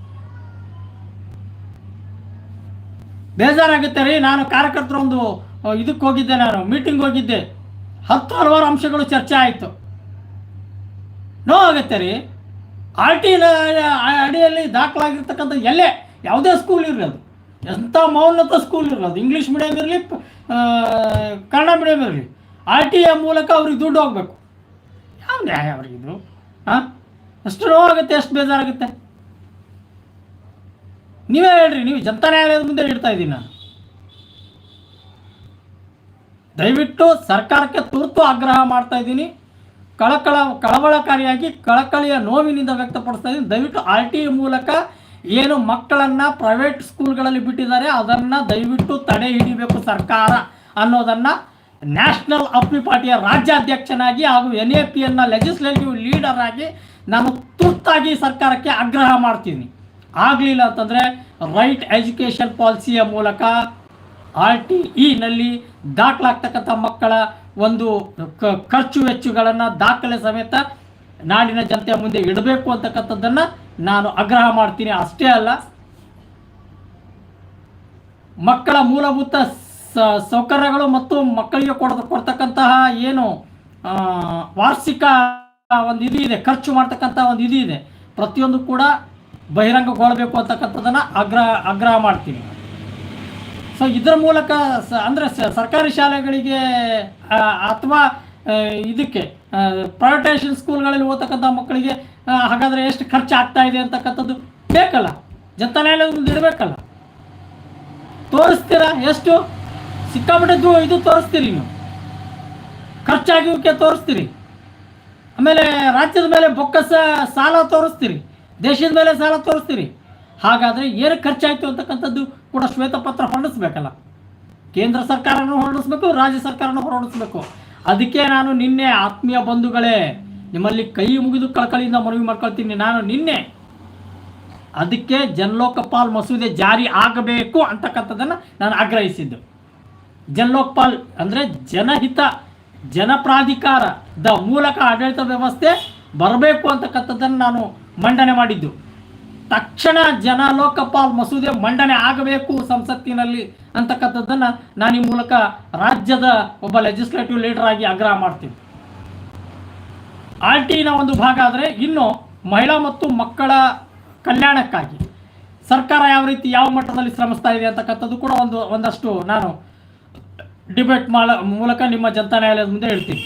ಬೇಜಾರಾಗುತ್ತೆ ರೀ ನಾನು ಕಾರ್ಯಕರ್ತರ ಒಂದು ಇದಕ್ಕೆ ಹೋಗಿದ್ದೆ, ನಾನು ಮೀಟಿಂಗ್ ಹೋಗಿದ್ದೆ. ಹತ್ತು ಹಲವಾರು ಅಂಶಗಳು ಚರ್ಚೆ ಆಯಿತು. ನೋವಾಗುತ್ತೆ ರೀ ಆರ್ ಟಿ ಅಡಿಯಲ್ಲಿ ದಾಖಲಾಗಿರ್ತಕ್ಕಂಥ ಎಲ್ಲೇ ಯಾವುದೇ ಸ್ಕೂಲ್ ಇರಲಿ ಅದು. ಎಂಥ ಮೌನ್ನತ ಸ್ಕೂಲ್ ಇರಲಿ ಅದು. ಇಂಗ್ಲೀಷ್ ಮೀಡಿಯಂ ಇರಲಿ ಕನ್ನಡ ಮೀಡಿಯಂ ಇರಲಿ. ಆರ್ ಟಿ ಎ ಮೂಲಕ ಅವ್ರಿಗೆ ದುಡ್ಡು ಹೋಗಬೇಕು. ಯಾವ ನ್ಯಾಯ ಅವ್ರಿಗಿದು ಹಾಂ ಎಷ್ಟು ನೋವಾಗುತ್ತೆ ಎಷ್ಟು ಬೇಜಾರಾಗುತ್ತೆ. ನೀವೇ ಹೇಳ್ರಿ, ನೀವು ಜನತಾ ನ್ಯಾಯಾಲಯದ ಮುಂದೆ ಇಡ್ತಾ ಇದ್ದೀನಿ? ನಾನು ದಯವಿಟ್ಟು ಸರ್ಕಾರಕ್ಕೆ ತುರ್ತು ಆಗ್ರಹ ಮಾಡ್ತಾ ಇದ್ದೀನಿ. ಕಳಕಳ, ಕಳವಳಕಾರಿಯಾಗಿ ಕಳಕಳಿಯ ನೋವಿನಿಂದ ವ್ಯಕ್ತಪಡಿಸ್ತಾ ಇದ್ದೀನಿ. ದಯವಿಟ್ಟು ಆರ್ ಟಿ ಮೂಲಕ ಏನು ಮಕ್ಕಳನ್ನು ಪ್ರೈವೇಟ್ ಸ್ಕೂಲ್ಗಳಲ್ಲಿ ಬಿಟ್ಟಿದ್ದಾರೆ, ಅದನ್ನು ದಯವಿಟ್ಟು ತಡೆ ಹಿಡಿಬೇಕು ಸರ್ಕಾರ ಅನ್ನೋದನ್ನು ನ್ಯಾಷನಲ್ ಅಪ್ಪಿ ಪಾರ್ಟಿಯ ರಾಜ್ಯಾಧ್ಯಕ್ಷನಾಗಿ ಹಾಗೂ ಎನ್ ಎ ಪಿಯನ್ನು ಲೆಜಿಸ್ಲೇಟಿವ್ ಲೀಡರ್ ಆಗಿ ನಾನು ತುರ್ತಾಗಿ ಸರ್ಕಾರಕ್ಕೆ ಆಗ್ರಹ ಮಾಡ್ತೀನಿ. ಆಗಲಿಲ್ಲ ಅಂತಂದರೆ ರೈಟ್ ಎಜುಕೇಷನ್ ಪಾಲಿಸಿಯ ಮೂಲಕ ಆರ್ ಟಿ ಇನಲ್ಲಿ ದಾಖಲಾಗ್ತಕ್ಕಂಥ ಮಕ್ಕಳ ಒಂದು ಖರ್ಚು ವೆಚ್ಚಗಳನ್ನು ದಾಖಲೆ ಸಮೇತ ನಾಡಿನ ಜನತೆಯ ಮುಂದೆ ಇಡಬೇಕು ಅಂತಕ್ಕಂಥದ್ದನ್ನು ನಾನು ಆಗ್ರಹ ಮಾಡ್ತೀನಿ. ಅಷ್ಟೇ ಅಲ್ಲ, ಮಕ್ಕಳ ಮೂಲಭೂತ ಸೌಕರ್ಯಗಳು ಮತ್ತು ಮಕ್ಕಳಿಗೆ ಕೊಡ ಕೊಡ್ತಕ್ಕಂತಹ ಏನು ವಾರ್ಷಿಕ ಒಂದು ಇದು ಇದೆ, ಖರ್ಚು ಮಾಡ್ತಕ್ಕಂಥ ಒಂದು ಇದು ಇದೆ. ಪ್ರತಿಯೊಂದು ಕೂಡ ಬಹಿರಂಗಗೊಳ್ಳಬೇಕು ಅಂತಕ್ಕಂಥದ್ದನ್ನು ಆಗ್ರಹ ಆಗ್ರಹ ಮಾಡ್ತೀನಿ. ಸೊ ಇದರ ಮೂಲಕ ಸ, ಅಂದರೆ ಸರ್ಕಾರಿ ಶಾಲೆಗಳಿಗೆ ಅಥವಾ ಇದಕ್ಕೆ ಪ್ರೈವೇಟೈಸೇಷನ್ ಸ್ಕೂಲ್ಗಳಲ್ಲಿ ಓದ್ತಕ್ಕಂಥ ಮಕ್ಕಳಿಗೆ ಹಾಗಾದ್ರೆ ಎಷ್ಟು ಖರ್ಚು ಆಗ್ತಾ ಇದೆ ಅಂತಕ್ಕಂಥದ್ದು ಬೇಕಲ್ಲ. ಜನತಾ ನ್ಯಾಯಾಲಯದ ಮುಂದೆ ಇಡಬೇಕಲ್ಲ ತೋರಿಸ್ತೀರಾ? ಎಷ್ಟು? ಸಿಕ್ಕಾಬಿಟ್ಟಿದ್ದು ಇದು ತೋರಿಸ್ತೀರಿ ನೀವು. ಖರ್ಚಾಗಿವಕ್ಕೆ ತೋರಿಸ್ತೀರಿ. ಆಮೇಲೆ ರಾಜ್ಯದ ಮೇಲೆ ಬೊಕ್ಕಸ ಸಾಲ ತೋರಿಸ್ತೀರಿ. ದೇಶದ ಮೇಲೆ ಸಾಲ ತೋರಿಸ್ತೀರಿ. ಹಾಗಾದರೆ ಏನು ಖರ್ಚಾಯಿತು ಅಂತಕ್ಕಂಥದ್ದು ಕೂಡ ಶ್ವೇತಪತ್ರ ಹೊರಡಿಸ್ಬೇಕಲ್ಲ. ಕೇಂದ್ರ ಸರ್ಕಾರನೂ ಹೊರಡಿಸ್ಬೇಕು, ರಾಜ್ಯ ಸರ್ಕಾರನೂ ಹೊರಡಿಸ್ಬೇಕು. ಅದಕ್ಕೆ ನಾನು ನಿನ್ನೆ ಆತ್ಮೀಯ ಬಂಧುಗಳೇ, ನಿಮ್ಮಲ್ಲಿ ಕೈ ಮುಗಿದು ಕಳಕಳಿಯಿಂದ ಮನವಿ ಮಾಡ್ಕೊಳ್ತೀನಿ. ನಾನು ನಿನ್ನೆ ಅದಕ್ಕೆ ಜನ್ಲೋಕಪಾಲ್ ಮಸೂದೆ ಜಾರಿ ಆಗಬೇಕು ಅಂತಕ್ಕಂಥದ್ದನ್ನು ನಾನು ಆಗ್ರಹಿಸಿದ್ದು. ಜನ್ಲೋಕಪಾಲ್ ಅಂದರೆ ಜನಹಿತ ಜನಪ್ರಾಧಿಕಾರದ ಮೂಲಕ ಆಡಳಿತ ವ್ಯವಸ್ಥೆ ಬರಬೇಕು ಅಂತಕ್ಕಂಥದ್ದನ್ನು ನಾನು ಮಂಡನೆ ಮಾಡಿದ್ದು. ತಕ್ಷಣ ಜನ ಲೋಕಪಾಲ್ ಮಸೂದೆ ಮಂಡನೆ ಆಗಬೇಕು ಸಂಸತ್ತಿನಲ್ಲಿ ಅಂತಕ್ಕಂಥದ್ದನ್ನು ನಾನು ಈ ಮೂಲಕ ರಾಜ್ಯದ ಒಬ್ಬ ಲೆಜಿಸ್ಲೇಟಿವ್ ಲೀಡರ್ ಆಗಿ ಆಗ್ರಹ ಮಾಡ್ತೀನಿ. ಆರ್ ಟಿನ ಒಂದು ಭಾಗ ಆದರೆ ಇನ್ನು ಮಹಿಳಾ ಮತ್ತು ಮಕ್ಕಳ ಕಲ್ಯಾಣಕ್ಕಾಗಿ ಸರ್ಕಾರ ಯಾವ ರೀತಿ ಯಾವ ಮಟ್ಟದಲ್ಲಿ ಶ್ರಮಿಸ್ತಾ ಇದೆ ಅಂತಕ್ಕಂಥದ್ದು ಕೂಡ ಒಂದು ಒಂದಷ್ಟು ನಾನು ಡಿಬೇಟ್ ಮಾಡ ಮೂಲಕ ನಿಮ್ಮ ಜನತಾ ನ್ಯಾಯಾಲಯದ ಮುಂದೆ ಹೇಳ್ತೀನಿ.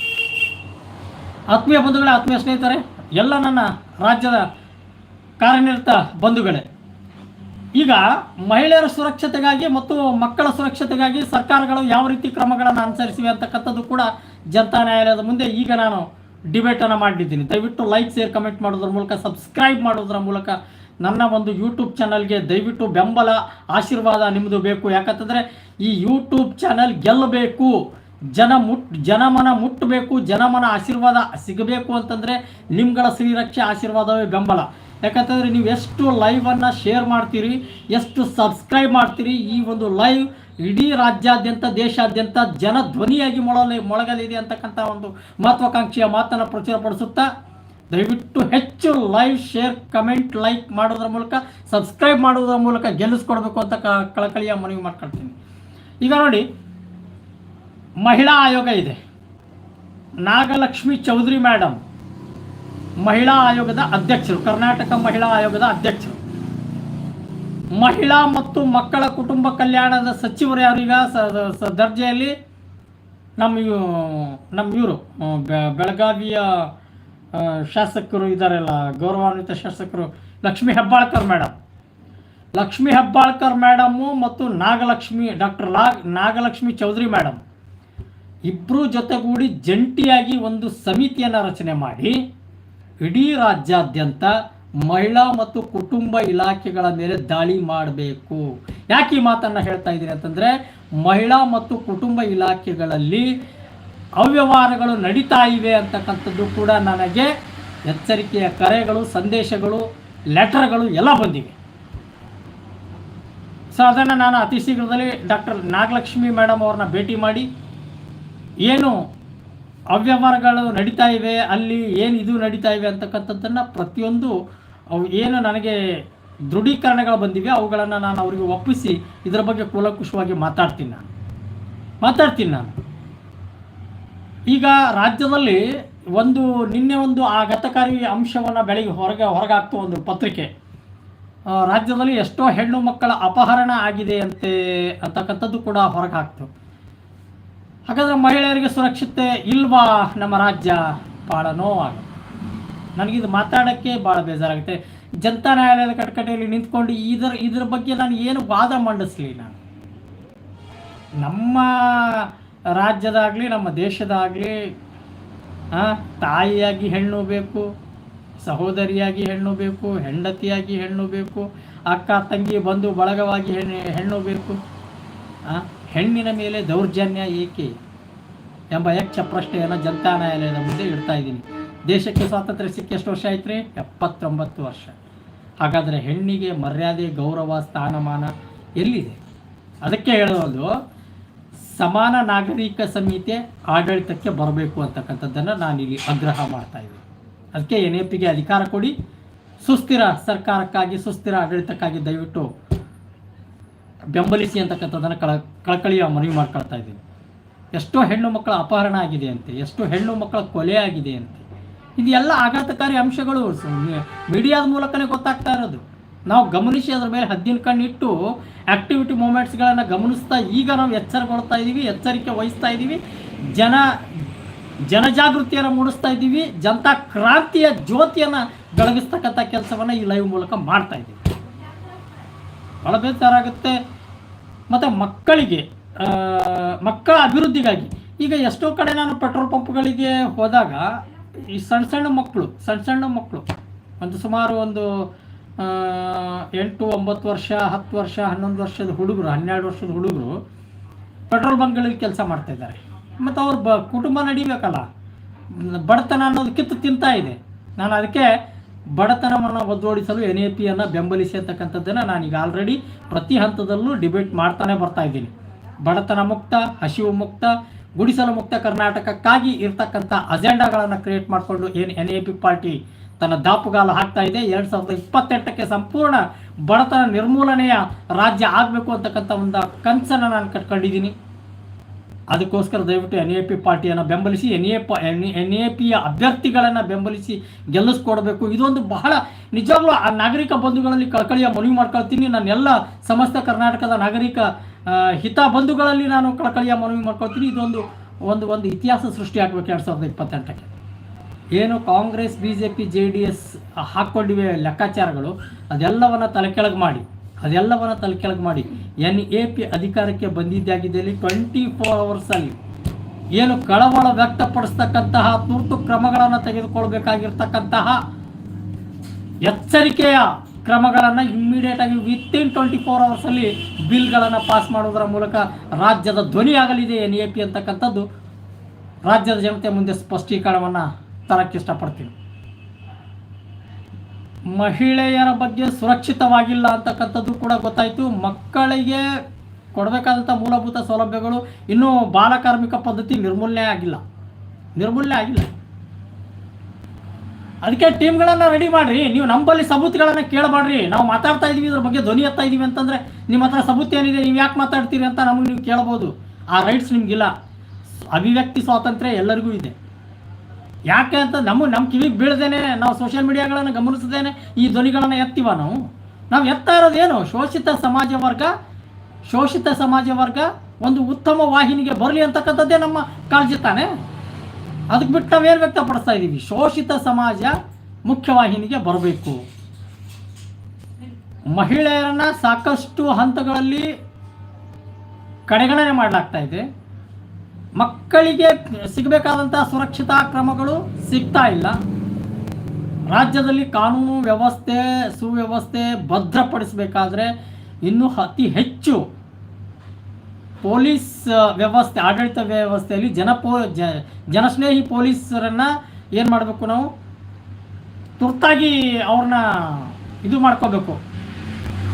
ಆತ್ಮೀಯ ಬಂಧುಗಳೇ, ಆತ್ಮೀಯ ಸ್ನೇಹಿತರೆ, ಎಲ್ಲ ನನ್ನ ರಾಜ್ಯದ ಕಾರ್ಯನಿರತ ಬಂಧುಗಳೇ. ಈಗ ಮಹಿಳೆಯರ ಸುರಕ್ಷತೆಗಾಗಿ ಮತ್ತು ಮಕ್ಕಳ ಸುರಕ್ಷತೆಗಾಗಿ ಸರ್ಕಾರಗಳು ಯಾವ ರೀತಿ ಕ್ರಮಗಳನ್ನು ಅನುಸರಿಸಿವೆ ಅಂತಕ್ಕಂಥದ್ದು ಕೂಡ ಜನತಾ ನ್ಯಾಯಾಲಯದ ಮುಂದೆ ಈಗ ನಾನು ಡಿಬೇಟನ್ನು ಮಾಡಿದ್ದೀನಿ. ದಯವಿಟ್ಟು ಲೈಕ್, ಶೇರ್, ಕಮೆಂಟ್ ಮಾಡೋದ್ರ ಮೂಲಕ, ಸಬ್ಸ್ಕ್ರೈಬ್ ಮಾಡೋದ್ರ ಮೂಲಕ ನನ್ನ ಒಂದು ಯೂಟ್ಯೂಬ್ ಚಾನಲ್ಗೆ ದಯವಿಟ್ಟು ಬೆಂಬಲ, ಆಶೀರ್ವಾದ ನಿಮ್ಮದು ಬೇಕು. ಯಾಕಂತಂದರೆ ಈ ಯೂಟ್ಯೂಬ್ ಚಾನಲ್ ಗೆಲ್ಲಬೇಕು. ಜನ ಮುಟ್, ಜನಮನ ಮುಟ್ಟಬೇಕು, ಜನಮನ ಆಶೀರ್ವಾದ ಸಿಗಬೇಕು ಅಂತಂದರೆ ನಿಮ್ಗಳ ಶ್ರೀರಕ್ಷೆ ಆಶೀರ್ವಾದವೇ ಬೆಂಬಲ. ಯಾಕಂತಂದರೆ ನೀವು ಎಷ್ಟು ಲೈವನ್ನು ಶೇರ್ ಮಾಡ್ತೀರಿ, ಎಷ್ಟು ಸಬ್ಸ್ಕ್ರೈಬ್ ಮಾಡ್ತೀರಿ, ಈ ಒಂದು ಲೈವ್ ಇಡೀ ರಾಜ್ಯಾದ್ಯಂತ, ದೇಶಾದ್ಯಂತ ಜನ ಧ್ವನಿಯಾಗಿ ಮೊಳಲಿ, ಮೊಳಗಲಿದೆ ಅಂತಕ್ಕಂಥ ಒಂದು ಮಹತ್ವಾಕಾಂಕ್ಷೆಯ ಮಾತನ್ನು ಪ್ರಚುರಪಡಿಸುತ್ತಾ ದಯವಿಟ್ಟು ಹೆಚ್ಚು ಲೈವ್ ಶೇರ್ ಕಮೆಂಟ್ ಲೈಕ್ ಮಾಡೋದ್ರ ಮೂಲಕ ಸಬ್ಸ್ಕ್ರೈಬ್ ಮಾಡೋದ್ರ ಮೂಲಕ ಗೆಲ್ಲಿಸ್ಕೊಡ್ಬೇಕು ಅಂತ ಕಳಕಳಿಯ ಮನವಿ ಮಾಡ್ಕೊಳ್ತೀನಿ. ಈಗ ನೋಡಿ, ಮಹಿಳಾ ಆಯೋಗ ಇದೆ. ನಾಗಲಕ್ಷ್ಮಿ ಚೌಧರಿ ಮೇಡಮ್ ಮಹಿಳಾ ಆಯೋಗದ ಅಧ್ಯಕ್ಷರು, ಕರ್ನಾಟಕ ಮಹಿಳಾ ಆಯೋಗದ ಅಧ್ಯಕ್ಷರು. ಮಹಿಳಾ ಮತ್ತು ಮಕ್ಕಳ ಕುಟುಂಬ ಕಲ್ಯಾಣದ ಸಚಿವರು ಯಾರು ಈಗ? ದರ್ಜೆಯಲ್ಲಿ ನಮ್ಮ ನಮ್ಮ ಇವರು ಬೆಳಗಾವಿಯ ಶಾಸಕರು ಇದ್ದಾರಲ್ಲ ಗೌರವಾನ್ವಿತ ಶಾಸಕರು ಲಕ್ಷ್ಮೀ ಹೆಬ್ಬಾಳ್ಕರ್ ಮೇಡಮ್. ಲಕ್ಷ್ಮೀ ಹೆಬ್ಬಾಳ್ಕರ್ ಮೇಡಮು ಮತ್ತು ನಾಗಲಕ್ಷ್ಮಿ, ಡಾಕ್ಟರ್ ಲಾ, ನಾಗಲಕ್ಷ್ಮಿ ಚೌಧರಿ ಮೇಡಮ್. ಇಬ್ಬರು ಜೊತೆಗೂಡಿ ಜಂಟಿಯಾಗಿ ಒಂದು ಸಮಿತಿಯನ್ನು ರಚನೆ ಮಾಡಿ ಇಡೀ ರಾಜ್ಯಾದ್ಯಂತ ಮಹಿಳಾ ಮತ್ತು ಕುಟುಂಬ ಇಲಾಖೆಗಳ ಮೇಲೆ ದಾಳಿ ಮಾಡಬೇಕು. ಯಾಕೆ ಈ ಮಾತನ್ನು ಹೇಳ್ತಾ ಇದ್ದೀನಿ ಅಂತಂದರೆ, ಮಹಿಳಾ ಮತ್ತು ಕುಟುಂಬ ಇಲಾಖೆಗಳಲ್ಲಿ ಅವ್ಯವಹಾರಗಳು ನಡೀತಾ ಇವೆ ಅಂತಕ್ಕಂಥದ್ದು ಕೂಡ ನನಗೆ ಎಚ್ಚರಿಕೆಯ ಕರೆಗಳು, ಸಂದೇಶಗಳು, ಲೆಟರ್ಗಳು ಎಲ್ಲ ಬಂದಿವೆ. ಸೊ ಅದನ್ನು ನಾನು ಅತಿ ಶೀಘ್ರದಲ್ಲಿ ಡಾಕ್ಟರ್ ನಾಗಲಕ್ಷ್ಮಿ ಮೇಡಮ್ ಅವ್ರನ್ನ ಭೇಟಿ ಮಾಡಿ ಏನು ಅವ್ಯವಹಾರಗಳು ನಡೀತಾ ಇವೆ, ಅಲ್ಲಿ ಏನು ಇದು ನಡೀತಾ ಇವೆ ಅಂತಕ್ಕಂಥದ್ದನ್ನು ಪ್ರತಿಯೊಂದು ಅವು ಏನು ನನಗೆ ದೃಢೀಕರಣಗಳು ಬಂದಿವೆ, ಅವುಗಳನ್ನು ನಾನು ಅವರಿಗೆ ಒಪ್ಪಿಸಿ ಇದರ ಬಗ್ಗೆ ಕೂಲಂಕುಷವಾಗಿ ಮಾತಾಡ್ತೀನಿ ನಾನು. ಮಾತಾಡ್ತೀನಿ ನಾನು. ಈಗ ರಾಜ್ಯದಲ್ಲಿ ಒಂದು, ನಿನ್ನೆ ಒಂದು ಆ ಗತಕಾರಿ ಅಂಶವನ್ನು ಬೆಳಗ್ಗೆ ಹೊರಗೆ, ಹೊರಗಾಗ್ತು ಒಂದು ಪತ್ರಿಕೆ. ರಾಜ್ಯದಲ್ಲಿ ಎಷ್ಟೋ ಹೆಣ್ಣು ಮಕ್ಕಳ ಅಪಹರಣ ಆಗಿದೆ ಅಂತೆ ಅಂತಕ್ಕಂಥದ್ದು ಕೂಡ ಹೊರಗೆ ಹಾಕ್ತು ಹಾಗಾದರೆ ಮಹಿಳೆಯರಿಗೆ ಸುರಕ್ಷತೆ ಇಲ್ವಾ? ನಮ್ಮ ರಾಜ್ಯ ಭಾಳ ನೋವಾಗ ನನಗಿದು ಮಾತಾಡೋಕ್ಕೆ ಭಾಳ ಬೇಜಾರಾಗುತ್ತೆ. ಜನತಾ ನ್ಯಾಯಾಲಯದ ಕಟ್ಕಟೆಯಲ್ಲಿ ನಿಂತ್ಕೊಂಡು ಇದರ ಇದ್ರ ಬಗ್ಗೆ ನಾನು ಏನು ವಾದ ಮಂಡಿಸ್ಲಿ ನಾನು. ನಮ್ಮ ರಾಜ್ಯದಾಗಲಿ ನಮ್ಮ ದೇಶದಾಗಲಿ ತಾಯಿಯಾಗಿ ಹೆಣ್ಣು ಬೇಕು ಸಹೋದರಿಯಾಗಿ ಹೆಣ್ಣು ಬೇಕು ಹೆಂಡತಿಯಾಗಿ ಹೆಣ್ಣು ಬೇಕು ಅಕ್ಕ ತಂಗಿ ಬಂಧು ಬಳಗವಾಗಿ ಹೆಣ್ಣು ಹೆಣ್ಣು ಬೇಕು ಆ, ಹೆಣ್ಣಿನ ಮೇಲೆ ದೌರ್ಜನ್ಯ ಏಕೆ ಎಂಬ ಯಕ್ಷ ಪ್ರಶ್ನೆಯನ್ನು ಜನತಾ ನ್ಯಾಯಾಲಯದ ಮುಂದೆ ಇಡ್ತಾ ಇದ್ದೀನಿ. ದೇಶಕ್ಕೆ ಸ್ವಾತಂತ್ರ್ಯ ಸಿಕ್ಕಿ ಎಷ್ಟು ವರ್ಷ ಆಯ್ತು ರೀ ಎಪ್ಪತ್ತೊಂಬತ್ತು ವರ್ಷ. ಹಾಗಾದರೆ ಹೆಣ್ಣಿಗೆ ಮರ್ಯಾದೆ, ಗೌರವ, ಸ್ಥಾನಮಾನ ಎಲ್ಲಿದೆ? ಅದಕ್ಕೆ ಹೇಳೋದು, ಸಮಾನ ನಾಗರಿಕ ಸಂಹಿತೆ ಆಡಳಿತಕ್ಕೆ ಬರಬೇಕು ಅಂತಕ್ಕಂಥದ್ದನ್ನು ನಾನಿಲ್ಲಿ ಆಗ್ರಹ ಮಾಡ್ತಾ ಇದ್ದೀನಿ. ಅದಕ್ಕೆ ಎನ್ ಅಧಿಕಾರ ಕೊಡಿ. ಸುಸ್ಥಿರ ಸರ್ಕಾರಕ್ಕಾಗಿ, ಸುಸ್ಥಿರ ಆಡಳಿತಕ್ಕಾಗಿ ದಯವಿಟ್ಟು ಬೆಂಬಲಿಸಿ ಅಂತಕ್ಕಂಥದ್ದನ್ನು ಕಳ, ಕಳಕಳಿಯ ಮನವಿ ಮಾಡ್ಕೊಳ್ತಾ ಇದ್ದೀನಿ. ಎಷ್ಟೋ ಹೆಣ್ಣು ಮಕ್ಕಳ ಅಪಹರಣ ಆಗಿದೆ ಅಂತೆ, ಎಷ್ಟೋ ಹೆಣ್ಣು ಮಕ್ಕಳ ಕೊಲೆ ಆಗಿದೆ ಅಂತೆ. ಇದೆಲ್ಲ ಆಘಾತಕಾರಿ ಅಂಶಗಳು. ಮೀಡಿಯಾದ ಮೂಲಕನೇ ಗೊತ್ತಾಗ್ತಾ ಇರೋದು. ನಾವು ಗಮನಿಸಿ ಅದ್ರ ಮೇಲೆ ಹದ್ದಿನ ಕಣ್ಣಿಟ್ಟು ಆ್ಯಕ್ಟಿವಿಟಿ ಮೂಮೆಂಟ್ಸ್ಗಳನ್ನು ಗಮನಿಸ್ತಾ ಈಗ ನಾವು ಎಚ್ಚರಗೊಳ್ತಾ ಇದ್ದೀವಿ, ಎಚ್ಚರಿಕೆ ವಹಿಸ್ತಾ ಇದ್ದೀವಿ. ಜನ, ಜನಜಾಗೃತಿಯನ್ನು ಮೂಡಿಸ್ತಾ ಇದ್ದೀವಿ. ಜನತಾ ಕ್ರಾಂತಿಯ ಜ್ಯೋತಿಯನ್ನು ಬೆಳಗಿಸ್ತಕ್ಕಂಥ ಕೆಲಸವನ್ನು ಈ ಲೈವ್ ಮೂಲಕ ಮಾಡ್ತಾ ಇದ್ದೀವಿ. ಭಾಳ ಬೇಜಾರಾಗುತ್ತೆ ಮತ್ತು ಮಕ್ಕಳಿಗೆ ಮಕ್ಕಳ ಅಭಿವೃದ್ಧಿಗಾಗಿ. ಈಗ ಎಷ್ಟೋ ಕಡೆ ನಾನು ಪೆಟ್ರೋಲ್ ಪಂಪ್ಗಳಿಗೆ ಹೋದಾಗ, ಈ ಸಣ್ಣ ಸಣ್ಣ ಮಕ್ಕಳು ಸಣ್ಣ ಸಣ್ಣ ಮಕ್ಕಳು ಒಂದು ಸುಮಾರು ಒಂದು ಎಂಟು, ಒಂಬತ್ತು ವರ್ಷ, ಹತ್ತು ವರ್ಷ, ಹನ್ನೊಂದು ವರ್ಷದ ಹುಡುಗರು, ಹನ್ನೆರಡು ವರ್ಷದ ಹುಡುಗರು ಪೆಟ್ರೋಲ್ ಬಂಕ್ಗಳಲ್ಲಿ ಕೆಲಸ ಮಾಡ್ತಾಯಿದ್ದಾರೆ ಮತ್ತು ಅವ್ರ ಬ, ಕುಟುಂಬ ನಡಿಬೇಕಲ್ಲ. ಬಡತನ ಅನ್ನೋದು ಕಿತ್ತು ತಿಂತಾ ಇದೆ. ನಾನು ಅದಕ್ಕೆ ಬಡತನವನ್ನು ಒದ್ದೋಡಿಸಲು ಎನ್ ಎ ಪಿಯನ್ನು ಬೆಂಬಲಿಸಿ ಅಂತಕ್ಕಂಥದ್ದನ್ನು ನಾನೀಗ ಆಲ್ರೆಡಿ ಪ್ರತಿ ಹಂತದಲ್ಲೂ ಡಿಬೇಟ್ ಮಾಡ್ತಾನೆ ಬರ್ತಾ ಇದ್ದೀನಿ. ಬಡತನ ಮುಕ್ತ, ಹಸಿವು ಮುಕ್ತ, ಗುಡಿಸಲು ಮುಕ್ತ ಕರ್ನಾಟಕಕ್ಕಾಗಿ ಇರ್ತಕ್ಕಂಥ ಅಜೆಂಡಾಗಳನ್ನು ಕ್ರಿಯೇಟ್ ಮಾಡಿಕೊಂಡು ಏನು ಎನ್ ಎ ಪಿ ಪಾರ್ಟಿ ತನ್ನ ದಾಪುಗಾಲು ಹಾಕ್ತಾ ಇದೆ. ಎರಡು ಸಾವಿರದ ಇಪ್ಪತ್ತೆಂಟಕ್ಕೆ ಸಂಪೂರ್ಣ ಬಡತನ ನಿರ್ಮೂಲನೆಯ ರಾಜ್ಯ ಆಗಬೇಕು ಅಂತಕ್ಕಂಥ ಒಂದು ಕನಸನ್ನು ನಾನು ಕಟ್ಕೊಂಡಿದ್ದೀನಿ. ಅದಕ್ಕೋಸ್ಕರ ದಯವಿಟ್ಟು ಎನ್ ಎ ಪಿ ಪಾರ್ಟಿಯನ್ನು ಬೆಂಬಲಿಸಿ ಎನ್ ಎ ಪ ಎನ್ ಎ ಪಿಯ ಅಭ್ಯರ್ಥಿಗಳನ್ನು ಬೆಂಬಲಿಸಿ ಗೆಲ್ಲಿಸ್ಕೊಡ್ಬೇಕು. ಇದೊಂದು ಬಹಳ ನಿಜವಾಗ್ಲೂ ಆ ನಾಗರಿಕ ಬಂಧುಗಳಲ್ಲಿ ಕಳಕಳಿಯ ಮನವಿ ಮಾಡ್ಕೊಳ್ತೀನಿ. ನನ್ನೆಲ್ಲ ಸಮಸ್ತ ಕರ್ನಾಟಕದ ನಾಗರಿಕ ಹಿತ ಬಂಧುಗಳಲ್ಲಿ ನಾನು ಕಳಕಳಿಯ ಮನವಿ ಮಾಡ್ಕೊಳ್ತೀನಿ. ಇದೊಂದು, ಒಂದು ಒಂದು ಇತಿಹಾಸ ಸೃಷ್ಟಿ ಆಗಬೇಕು ಎರಡು ಸಾವಿರದ ಇಪ್ಪತ್ತೆಂಟಕ್ಕೆ. ಏನು Congress B J P J D S ಹಾಕ್ಕೊಂಡಿವೆ ಲೆಕ್ಕಾಚಾರಗಳು, ಅದೆಲ್ಲವನ್ನು ತಲೆ ಕೆಳಗೆ ಮಾಡಿ. ಅದೆಲ್ಲವನ್ನು ತಲೆಕೆಳಗೆ ಮಾಡಿ. ಎನ್ ಎ ಪಿ ಅಧಿಕಾರಕ್ಕೆ ಬಂದಿದ್ದಾಗಿದ್ದಲ್ಲಿ ಟ್ವೆಂಟಿ ಫೋರ್ ಅವರ್ಸಲ್ಲಿ ಏನು ಕಳವಳ ವ್ಯಕ್ತಪಡಿಸ್ತಕ್ಕಂತಹ ತುರ್ತು ಕ್ರಮಗಳನ್ನು ತೆಗೆದುಕೊಳ್ಬೇಕಾಗಿರ್ತಕ್ಕಂತಹ ಎಚ್ಚರಿಕೆಯ ಕ್ರಮಗಳನ್ನು ಇಮ್ಮಿಡಿಯೇಟ್ ಆಗಿ ಇನ್ ಟ್ವೆಂಟಿ ಫೋರ್ ಅವರ್ಸಲ್ಲಿ ಬಿಲ್ಗಳನ್ನು ಪಾಸ್ ಮಾಡೋದರ ಮೂಲಕ ರಾಜ್ಯದ ಧ್ವನಿಯಾಗಲಿದೆ ಎನ್ ಎ ಪಿ ಅಂತಕ್ಕಂಥದ್ದು. ರಾಜ್ಯದ ಜನತೆ ಮುಂದೆ ಸ್ಪಷ್ಟೀಕರಣವನ್ನು ತರಕ್ಕೆ ಇಷ್ಟಪಡ್ತೀನಿ. ಮಹಿಳೆಯರ ಬಗ್ಗೆ ಸುರಕ್ಷಿತವಾಗಿಲ್ಲ ಅಂತಕ್ಕಂಥದ್ದು ಕೂಡ ಗೊತ್ತಾಯಿತು. ಮಕ್ಕಳಿಗೆ ಕೊಡಬೇಕಾದಂಥ ಮೂಲಭೂತ ಸೌಲಭ್ಯಗಳು ಇನ್ನೂ ಬಾಲಕಾರ್ಮಿಕ ಪದ್ಧತಿ ನಿರ್ಮೂಲನೆ ಆಗಿಲ್ಲ. ನಿರ್ಮೂಲನೆ ಆಗಿಲ್ಲ. ಅದಕ್ಕೆ ಟೀಮ್ಗಳನ್ನು ರೆಡಿ ಮಾಡಿರಿ. ನೀವು ನಂಬಲ್ಲಿ ಸಬೂತ್ಗಳನ್ನು ಕೇಳಬಾಡ್ರಿ ನಾವು ಮಾತಾಡ್ತಾ ಇದ್ದೀವಿ ಇದ್ರ ಬಗ್ಗೆ ಧ್ವನಿ ಎತ್ತಾ ಇದ್ದೀವಿ ಅಂತಂದರೆ ನಿಮ್ಮ ಹತ್ರ ಸಬೂತ್ ಏನಿದೆ, ನೀವು ಯಾಕೆ ಮಾತಾಡ್ತೀರಿ ಅಂತ ನಮಗೆ ನೀವು ಕೇಳ್ಬೋದು ಆ ರೈಟ್ಸ್ ನಿಮಗಿಲ್ಲ. ಅಭಿವ್ಯಕ್ತಿ ಸ್ವಾತಂತ್ರ್ಯ ಎಲ್ಲರಿಗೂ ಇದೆ. ಯಾಕೆ ಅಂತ ನಮ್ಮ ನಮ್ಮ ಕಿವಿಗೆ ಬೀಳ್ದೇನೆ ನಾವು ಸೋಷಿಯಲ್ ಮೀಡಿಯಾಗಳನ್ನು ಗಮನಿಸದೇನೆ ಈ ಧ್ವನಿಗಳನ್ನು ಎತ್ತಿವ ನಾವು? ನಾವು ಎತ್ತಾ ಇರೋದೇನು ಶೋಷಿತ ಸಮಾಜ ವರ್ಗ? ಶೋಷಿತ ಸಮಾಜ ವರ್ಗ ಒಂದು ಉತ್ತಮ ವಾಹಿನಿಗೆ ಬರಲಿ ಅಂತಕ್ಕಂಥದ್ದೇ ನಮ್ಮ ಕಾಳಜಿ ತಾನೆ? ಅದಕ್ಕೆ ಬಿಟ್ಟು ನಾವೇನು ವ್ಯಕ್ತಪಡಿಸ್ತಾ ಇದ್ದೀವಿ ಶೋಷಿತ ಸಮಾಜ ಮುಖ್ಯವಾಹಿನಿಗೆ ಬರಬೇಕು. ಮಹಿಳೆಯರನ್ನ ಸಾಕಷ್ಟು ಹಂತಗಳಲ್ಲಿ ಕಡೆಗಣನೆ ಮಾಡಲಾಗ್ತಾ ಇದೆ. ಮಕ್ಕಳಿಗೆ ಸಿಗಬೇಕಾದಂಥ ಸುರಕ್ಷತಾ ಕ್ರಮಗಳು ಸಿಗ್ತಾ ಇಲ್ಲ. ರಾಜ್ಯದಲ್ಲಿ ಕಾನೂನು ವ್ಯವಸ್ಥೆ, ಸುವ್ಯವಸ್ಥೆ ಭದ್ರಪಡಿಸಬೇಕಾದ್ರೆ ಇನ್ನೂ ಅತಿ ಹೆಚ್ಚು ಪೊಲೀಸ್ ವ್ಯವಸ್ಥೆ, ಆಡಳಿತ ವ್ಯವಸ್ಥೆಯಲ್ಲಿ ಜನಪೋ ಜನಸ್ನೇಹಿ ಪೊಲೀಸರನ್ನು ಏನು ಮಾಡಬೇಕು ನಾವು? ತುರ್ತಾಗಿ ಅವ್ರನ್ನ ಇದು ಮಾಡ್ಕೋಬೇಕು.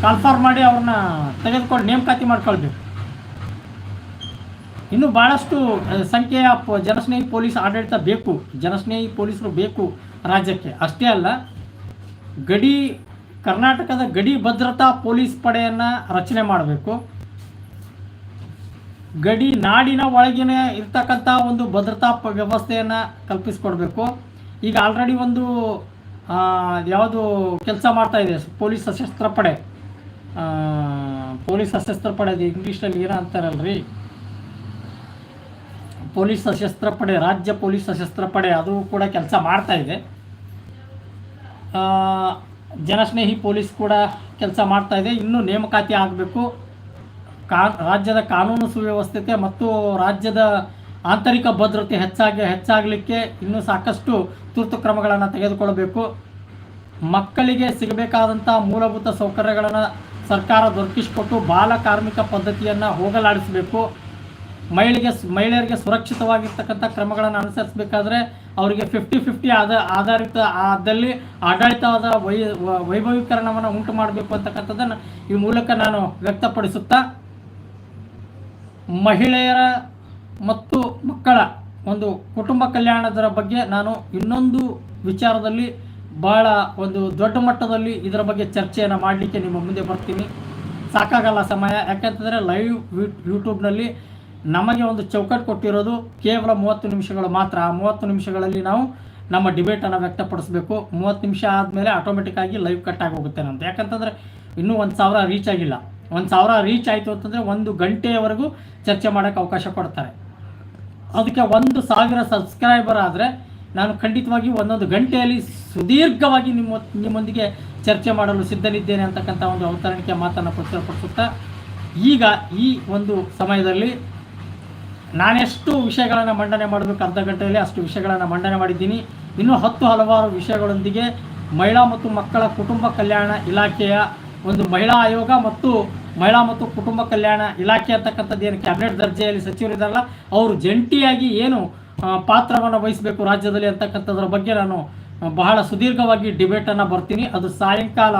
ಕನ್ಫರ್ಮ್ ಮಾಡಿ ಅವ್ರನ್ನ ತೆಗೆದುಕೊಂಡು ನೇಮಕಾತಿ ಮಾಡ್ಕೊಳ್ಬೇಕು. ಇನ್ನು ಭಾಳಷ್ಟು ಸಂಖ್ಯೆಯ ಜನಸ್ನೇಹಿ ಪೊಲೀಸ್ ಆಡಳಿತ ಬೇಕು, ಜನಸ್ನೇಹಿ ಪೊಲೀಸರು ಬೇಕು ರಾಜ್ಯಕ್ಕೆ. ಅಷ್ಟೇ ಅಲ್ಲ, ಗಡಿ, ಕರ್ನಾಟಕದ ಗಡಿ ಭದ್ರತಾ ಪೊಲೀಸ್ ಪಡೆಯನ್ನು ರಚನೆ ಮಾಡಬೇಕು. ಗಡಿ ನಾಡಿನ ಒಳಗಿನ ಇರ್ತಕ್ಕಂಥ ಒಂದು ಭದ್ರತಾ ವ್ಯವಸ್ಥೆಯನ್ನು ಕಲ್ಪಿಸಿಕೊಡ್ಬೇಕು. ಈಗ ಆಲ್ರೆಡಿ ಒಂದು ಯಾವುದು ಕೆಲಸ ಮಾಡ್ತಾ ಇದೆ, ಪೊಲೀಸ್ ಸಶಸ್ತ್ರ ಪಡೆ. ಪೊಲೀಸ್ ಸಶಸ್ತ್ರ ಪಡೆ ಇಂಗ್ಲೀಷ್ನಲ್ಲಿ ಏನೋ ಪೊಲೀಸ್ ಸಶಸ್ತ್ರ ಪಡೆ, ರಾಜ್ಯ ಪೊಲೀಸ್ ಸಶಸ್ತ್ರ ಪಡೆ ಅದು ಕೂಡ ಕೆಲಸ ಮಾಡ್ತಾ ಇದೆ. ಜನಸ್ನೇಹಿ ಪೊಲೀಸ್ ಕೂಡ ಕೆಲಸ ಮಾಡ್ತಾ ಇದೆ. ಇನ್ನೂ ನೇಮಕಾತಿ ಆಗಬೇಕು. ಕಾ, ರಾಜ್ಯದ ಕಾನೂನು ಸುವ್ಯವಸ್ಥತೆ ಮತ್ತು ರಾಜ್ಯದ ಆಂತರಿಕ ಭದ್ರತೆ ಹೆಚ್ಚಾಗಿ, ಹೆಚ್ಚಾಗಲಿಕ್ಕೆ ಇನ್ನೂ ಸಾಕಷ್ಟು ತುರ್ತು ಕ್ರಮಗಳನ್ನು ತೆಗೆದುಕೊಳ್ಳಬೇಕು ಮಕ್ಕಳಿಗೆ ಸಿಗಬೇಕಾದಂಥ ಮೂಲಭೂತ ಸೌಕರ್ಯಗಳನ್ನು ಸರ್ಕಾರ ದೊರಕಿಸಿಕೊಟ್ಟು ಬಾಲ ಕಾರ್ಮಿಕ ಪದ್ಧತಿಯನ್ನು ಹೋಗಲಾಡಿಸಬೇಕು. ಮಹಿಳೆಗೆ ಮಹಿಳೆಯರಿಗೆ ಸುರಕ್ಷಿತವಾಗಿರ್ತಕ್ಕಂಥ ಕ್ರಮಗಳನ್ನು ಅನುಸರಿಸಬೇಕಾದ್ರೆ ಅವರಿಗೆ ಫಿಫ್ಟಿ ಫಿಫ್ಟಿ ಆದ, ಆಧಾರಿತ ಆದಲ್ಲಿ ಆಡಳಿತವಾದ ವೈ ವೈಭವೀಕರಣವನ್ನು ಉಂಟು ಮಾಡಬೇಕು ಅಂತಕ್ಕಂಥದ್ದನ್ನು ಈ ಮೂಲಕ ನಾನು ವ್ಯಕ್ತಪಡಿಸುತ್ತಾ, ಮಹಿಳೆಯರ ಮತ್ತು ಮಕ್ಕಳ ಒಂದು ಕುಟುಂಬ ಕಲ್ಯಾಣದರ ಬಗ್ಗೆ ನಾನು ಇನ್ನೊಂದು ವಿಚಾರದಲ್ಲಿ ಭಾಳ ಒಂದು ದೊಡ್ಡ ಮಟ್ಟದಲ್ಲಿ ಇದರ ಬಗ್ಗೆ ಚರ್ಚೆಯನ್ನು ಮಾಡಲಿಕ್ಕೆ ನಿಮ್ಮ ಮುಂದೆ ಬರ್ತೀನಿ. ಸಾಕಾಗಲ್ಲ ಸಮಯ. ಯಾಕಂತಂದರೆ ಲೈವ್ ಯೂಟ್ಯೂಬ್ನಲ್ಲಿ ನಮಗೆ ಒಂದು ಚೌಕಟ್ಟು ಕೊಟ್ಟಿರೋದು ಕೇವಲ ಮೂವತ್ತು ನಿಮಿಷಗಳು ಮಾತ್ರ. ಆ ಮೂವತ್ತು ನಿಮಿಷಗಳಲ್ಲಿ ನಾವು ನಮ್ಮ ಡಿಬೇಟನ್ನು ವ್ಯಕ್ತಪಡಿಸಬೇಕು. ಮೂವತ್ತು ನಿಮಿಷ ಆದಮೇಲೆ ಆಟೋಮೆಟಿಕ್ಕಾಗಿ ಲೈವ್ ಕಟ್ ಆಗಿ ಹೋಗುತ್ತೆ ಯಾಕಂತಂದರೆ ಇನ್ನೂ ಒಂದು ಸಾವಿರ ರೀಚ್ ಆಗಿಲ್ಲ. ಒಂದು ಸಾವಿರ ರೀಚ್ ಆಯಿತು ಅಂತಂದರೆ ಒಂದು ಗಂಟೆಯವರೆಗೂ ಚರ್ಚೆ ಮಾಡೋಕ್ಕೆ ಅವಕಾಶ ಕೊಡ್ತಾರೆ. ಅದಕ್ಕೆ ಒಂದು ಸಾವಿರ ಸಬ್ಸ್ಕ್ರೈಬರ್ ಆದರೆ ನಾನು ಖಂಡಿತವಾಗಿ ಒಂದೊಂದು ಗಂಟೆಯಲ್ಲಿ ಸುದೀರ್ಘವಾಗಿ ನಿಮ್ಮ ನಿಮ್ಮೊಂದಿಗೆ ಚರ್ಚೆ ಮಾಡಲು ಸಿದ್ಧನಿದ್ದೇನೆ ಅಂತಕ್ಕಂಥ ಒಂದು ಅವತರಣಿಕೆ ಮಾತನ್ನು ಪ್ರಚುರಪಡಿಸುತ್ತಾ, ಈಗ ಈ ಒಂದು ಸಮಯದಲ್ಲಿ ನಾನೆಷ್ಟು ವಿಷಯಗಳನ್ನು ಮಂಡನೆ ಮಾಡಬೇಕು ಅರ್ಧ ಗಂಟೆಯಲ್ಲಿ ಅಷ್ಟು ವಿಷಯಗಳನ್ನು ಮಂಡನೆ ಮಾಡಿದ್ದೀನಿ. ಇನ್ನೂ ಹತ್ತು ಹಲವಾರು ವಿಷಯಗಳೊಂದಿಗೆ ಮಹಿಳಾ ಮತ್ತು ಮಕ್ಕಳ ಕುಟುಂಬ ಕಲ್ಯಾಣ ಇಲಾಖೆಯ ಒಂದು ಮಹಿಳಾ ಆಯೋಗ ಮತ್ತು ಮಹಿಳಾ ಮತ್ತು ಕುಟುಂಬ ಕಲ್ಯಾಣ ಇಲಾಖೆ ಅಂತಕ್ಕಂಥದ್ದು ಏನು ಕ್ಯಾಬಿನೆಟ್ ದರ್ಜೆಯಲ್ಲಿ ಸಚಿವರಿದ್ದಾರಲ್ಲ ಅವರು ಜಂಟಿಯಾಗಿ ಏನು ಪಾತ್ರವನ್ನು ವಹಿಸಬೇಕು ರಾಜ್ಯದಲ್ಲಿ ಅಂತಕ್ಕಂಥದ್ರ ಬಗ್ಗೆ ನಾನು ಬಹಳ ಸುದೀರ್ಘವಾಗಿ ಡಿಬೇಟನ್ನು ಬರ್ತೀನಿ. ಅದು ಸಾಯಂಕಾಲ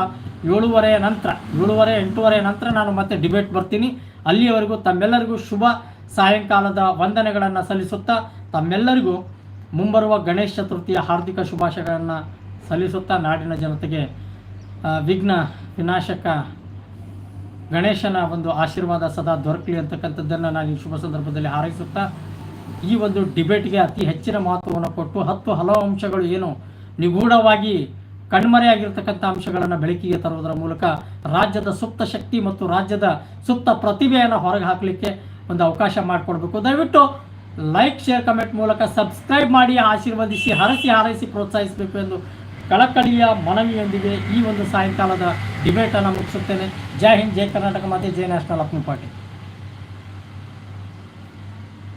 ಏಳುವರೆಯ ನಂತರ, ಏಳುವರೆ ಎಂಟೂವರೆಯ ನಂತರ ನಾನು ಮತ್ತೆ ಡಿಬೇಟ್ ಬರ್ತೀನಿ. ಅಲ್ಲಿಯವರೆಗೂ ತಮ್ಮೆಲ್ಲರಿಗೂ ಶುಭ. ಸಾಯಂಕಾಲದ ವಂದನೆಗಳನ್ನು ಸಲ್ಲಿಸುತ್ತಾ ತಮ್ಮೆಲ್ಲರಿಗೂ ಮುಂಬರುವ ಗಣೇಶ ಚತುರ್ಥಿಯ ಹಾರ್ದಿಕ ಶುಭಾಶಯಗಳನ್ನು ಸಲ್ಲಿಸುತ್ತಾ ನಾಡಿನ ಜನತೆಗೆ ವಿಘ್ನ ವಿನಾಶಕ ಗಣೇಶನ ಒಂದು ಆಶೀರ್ವಾದ ಸದಾ ದೊರಕಲಿ ಅಂತಕ್ಕಂಥದ್ದನ್ನು ನಾನು ಈ ಶುಭ ಸಂದರ್ಭದಲ್ಲಿ ಹಾರೈಸುತ್ತಾ, ಈ ಒಂದು ಡಿಬೇಟ್ಗೆ ಅತಿ ಹೆಚ್ಚಿನ ಮಹತ್ವವನ್ನು ಕೊಟ್ಟು ಹತ್ತು ಹಲವು ಅಂಶಗಳು ಏನು ನಿಗೂಢವಾಗಿ ಕಣ್ಮರೆಯಾಗಿರ್ತಕ್ಕಂಥ ಅಂಶಗಳನ್ನು ಬೆಳಕಿಗೆ ತರುವುದರ ಮೂಲಕ ರಾಜ್ಯದ ಸುಪ್ತ ಶಕ್ತಿ ಮತ್ತು ರಾಜ್ಯದ ಸುಪ್ತ ಪ್ರತಿಭೆಯನ್ನು ಹೊರಗೆ ಹಾಕಲಿಕ್ಕೆ ಒಂದು ಅವಕಾಶ ಮಾಡಿಕೊಡ್ಬೇಕು. ದಯವಿಟ್ಟು ಲೈಕ್ ಶೇರ್ ಕಮೆಂಟ್ ಮೂಲಕ ಸಬ್ಸ್ಕ್ರೈಬ್ ಮಾಡಿ, ಆಶೀರ್ವದಿಸಿ, ಹರಸಿ, ಹಾರೈಸಿ ಪ್ರೋತ್ಸಾಹಿಸಬೇಕು ಎಂದು ಕಳಕಳಿಯ ಮನವಿಯೊಂದಿಗೆ ಈ ಒಂದು ಸಾಯಂಕಾಲದ ಡಿಬೇಟನ್ನು ಮುಗಿಸುತ್ತೇನೆ. ಜೈ ಹಿಂದ್, ಜೈ ಕರ್ನಾಟಕ ಮತ್ತು ಜೈ ನ್ಯಾಷನಲ್ ಅಪ್ನಿ ಪಾರ್ಟಿ.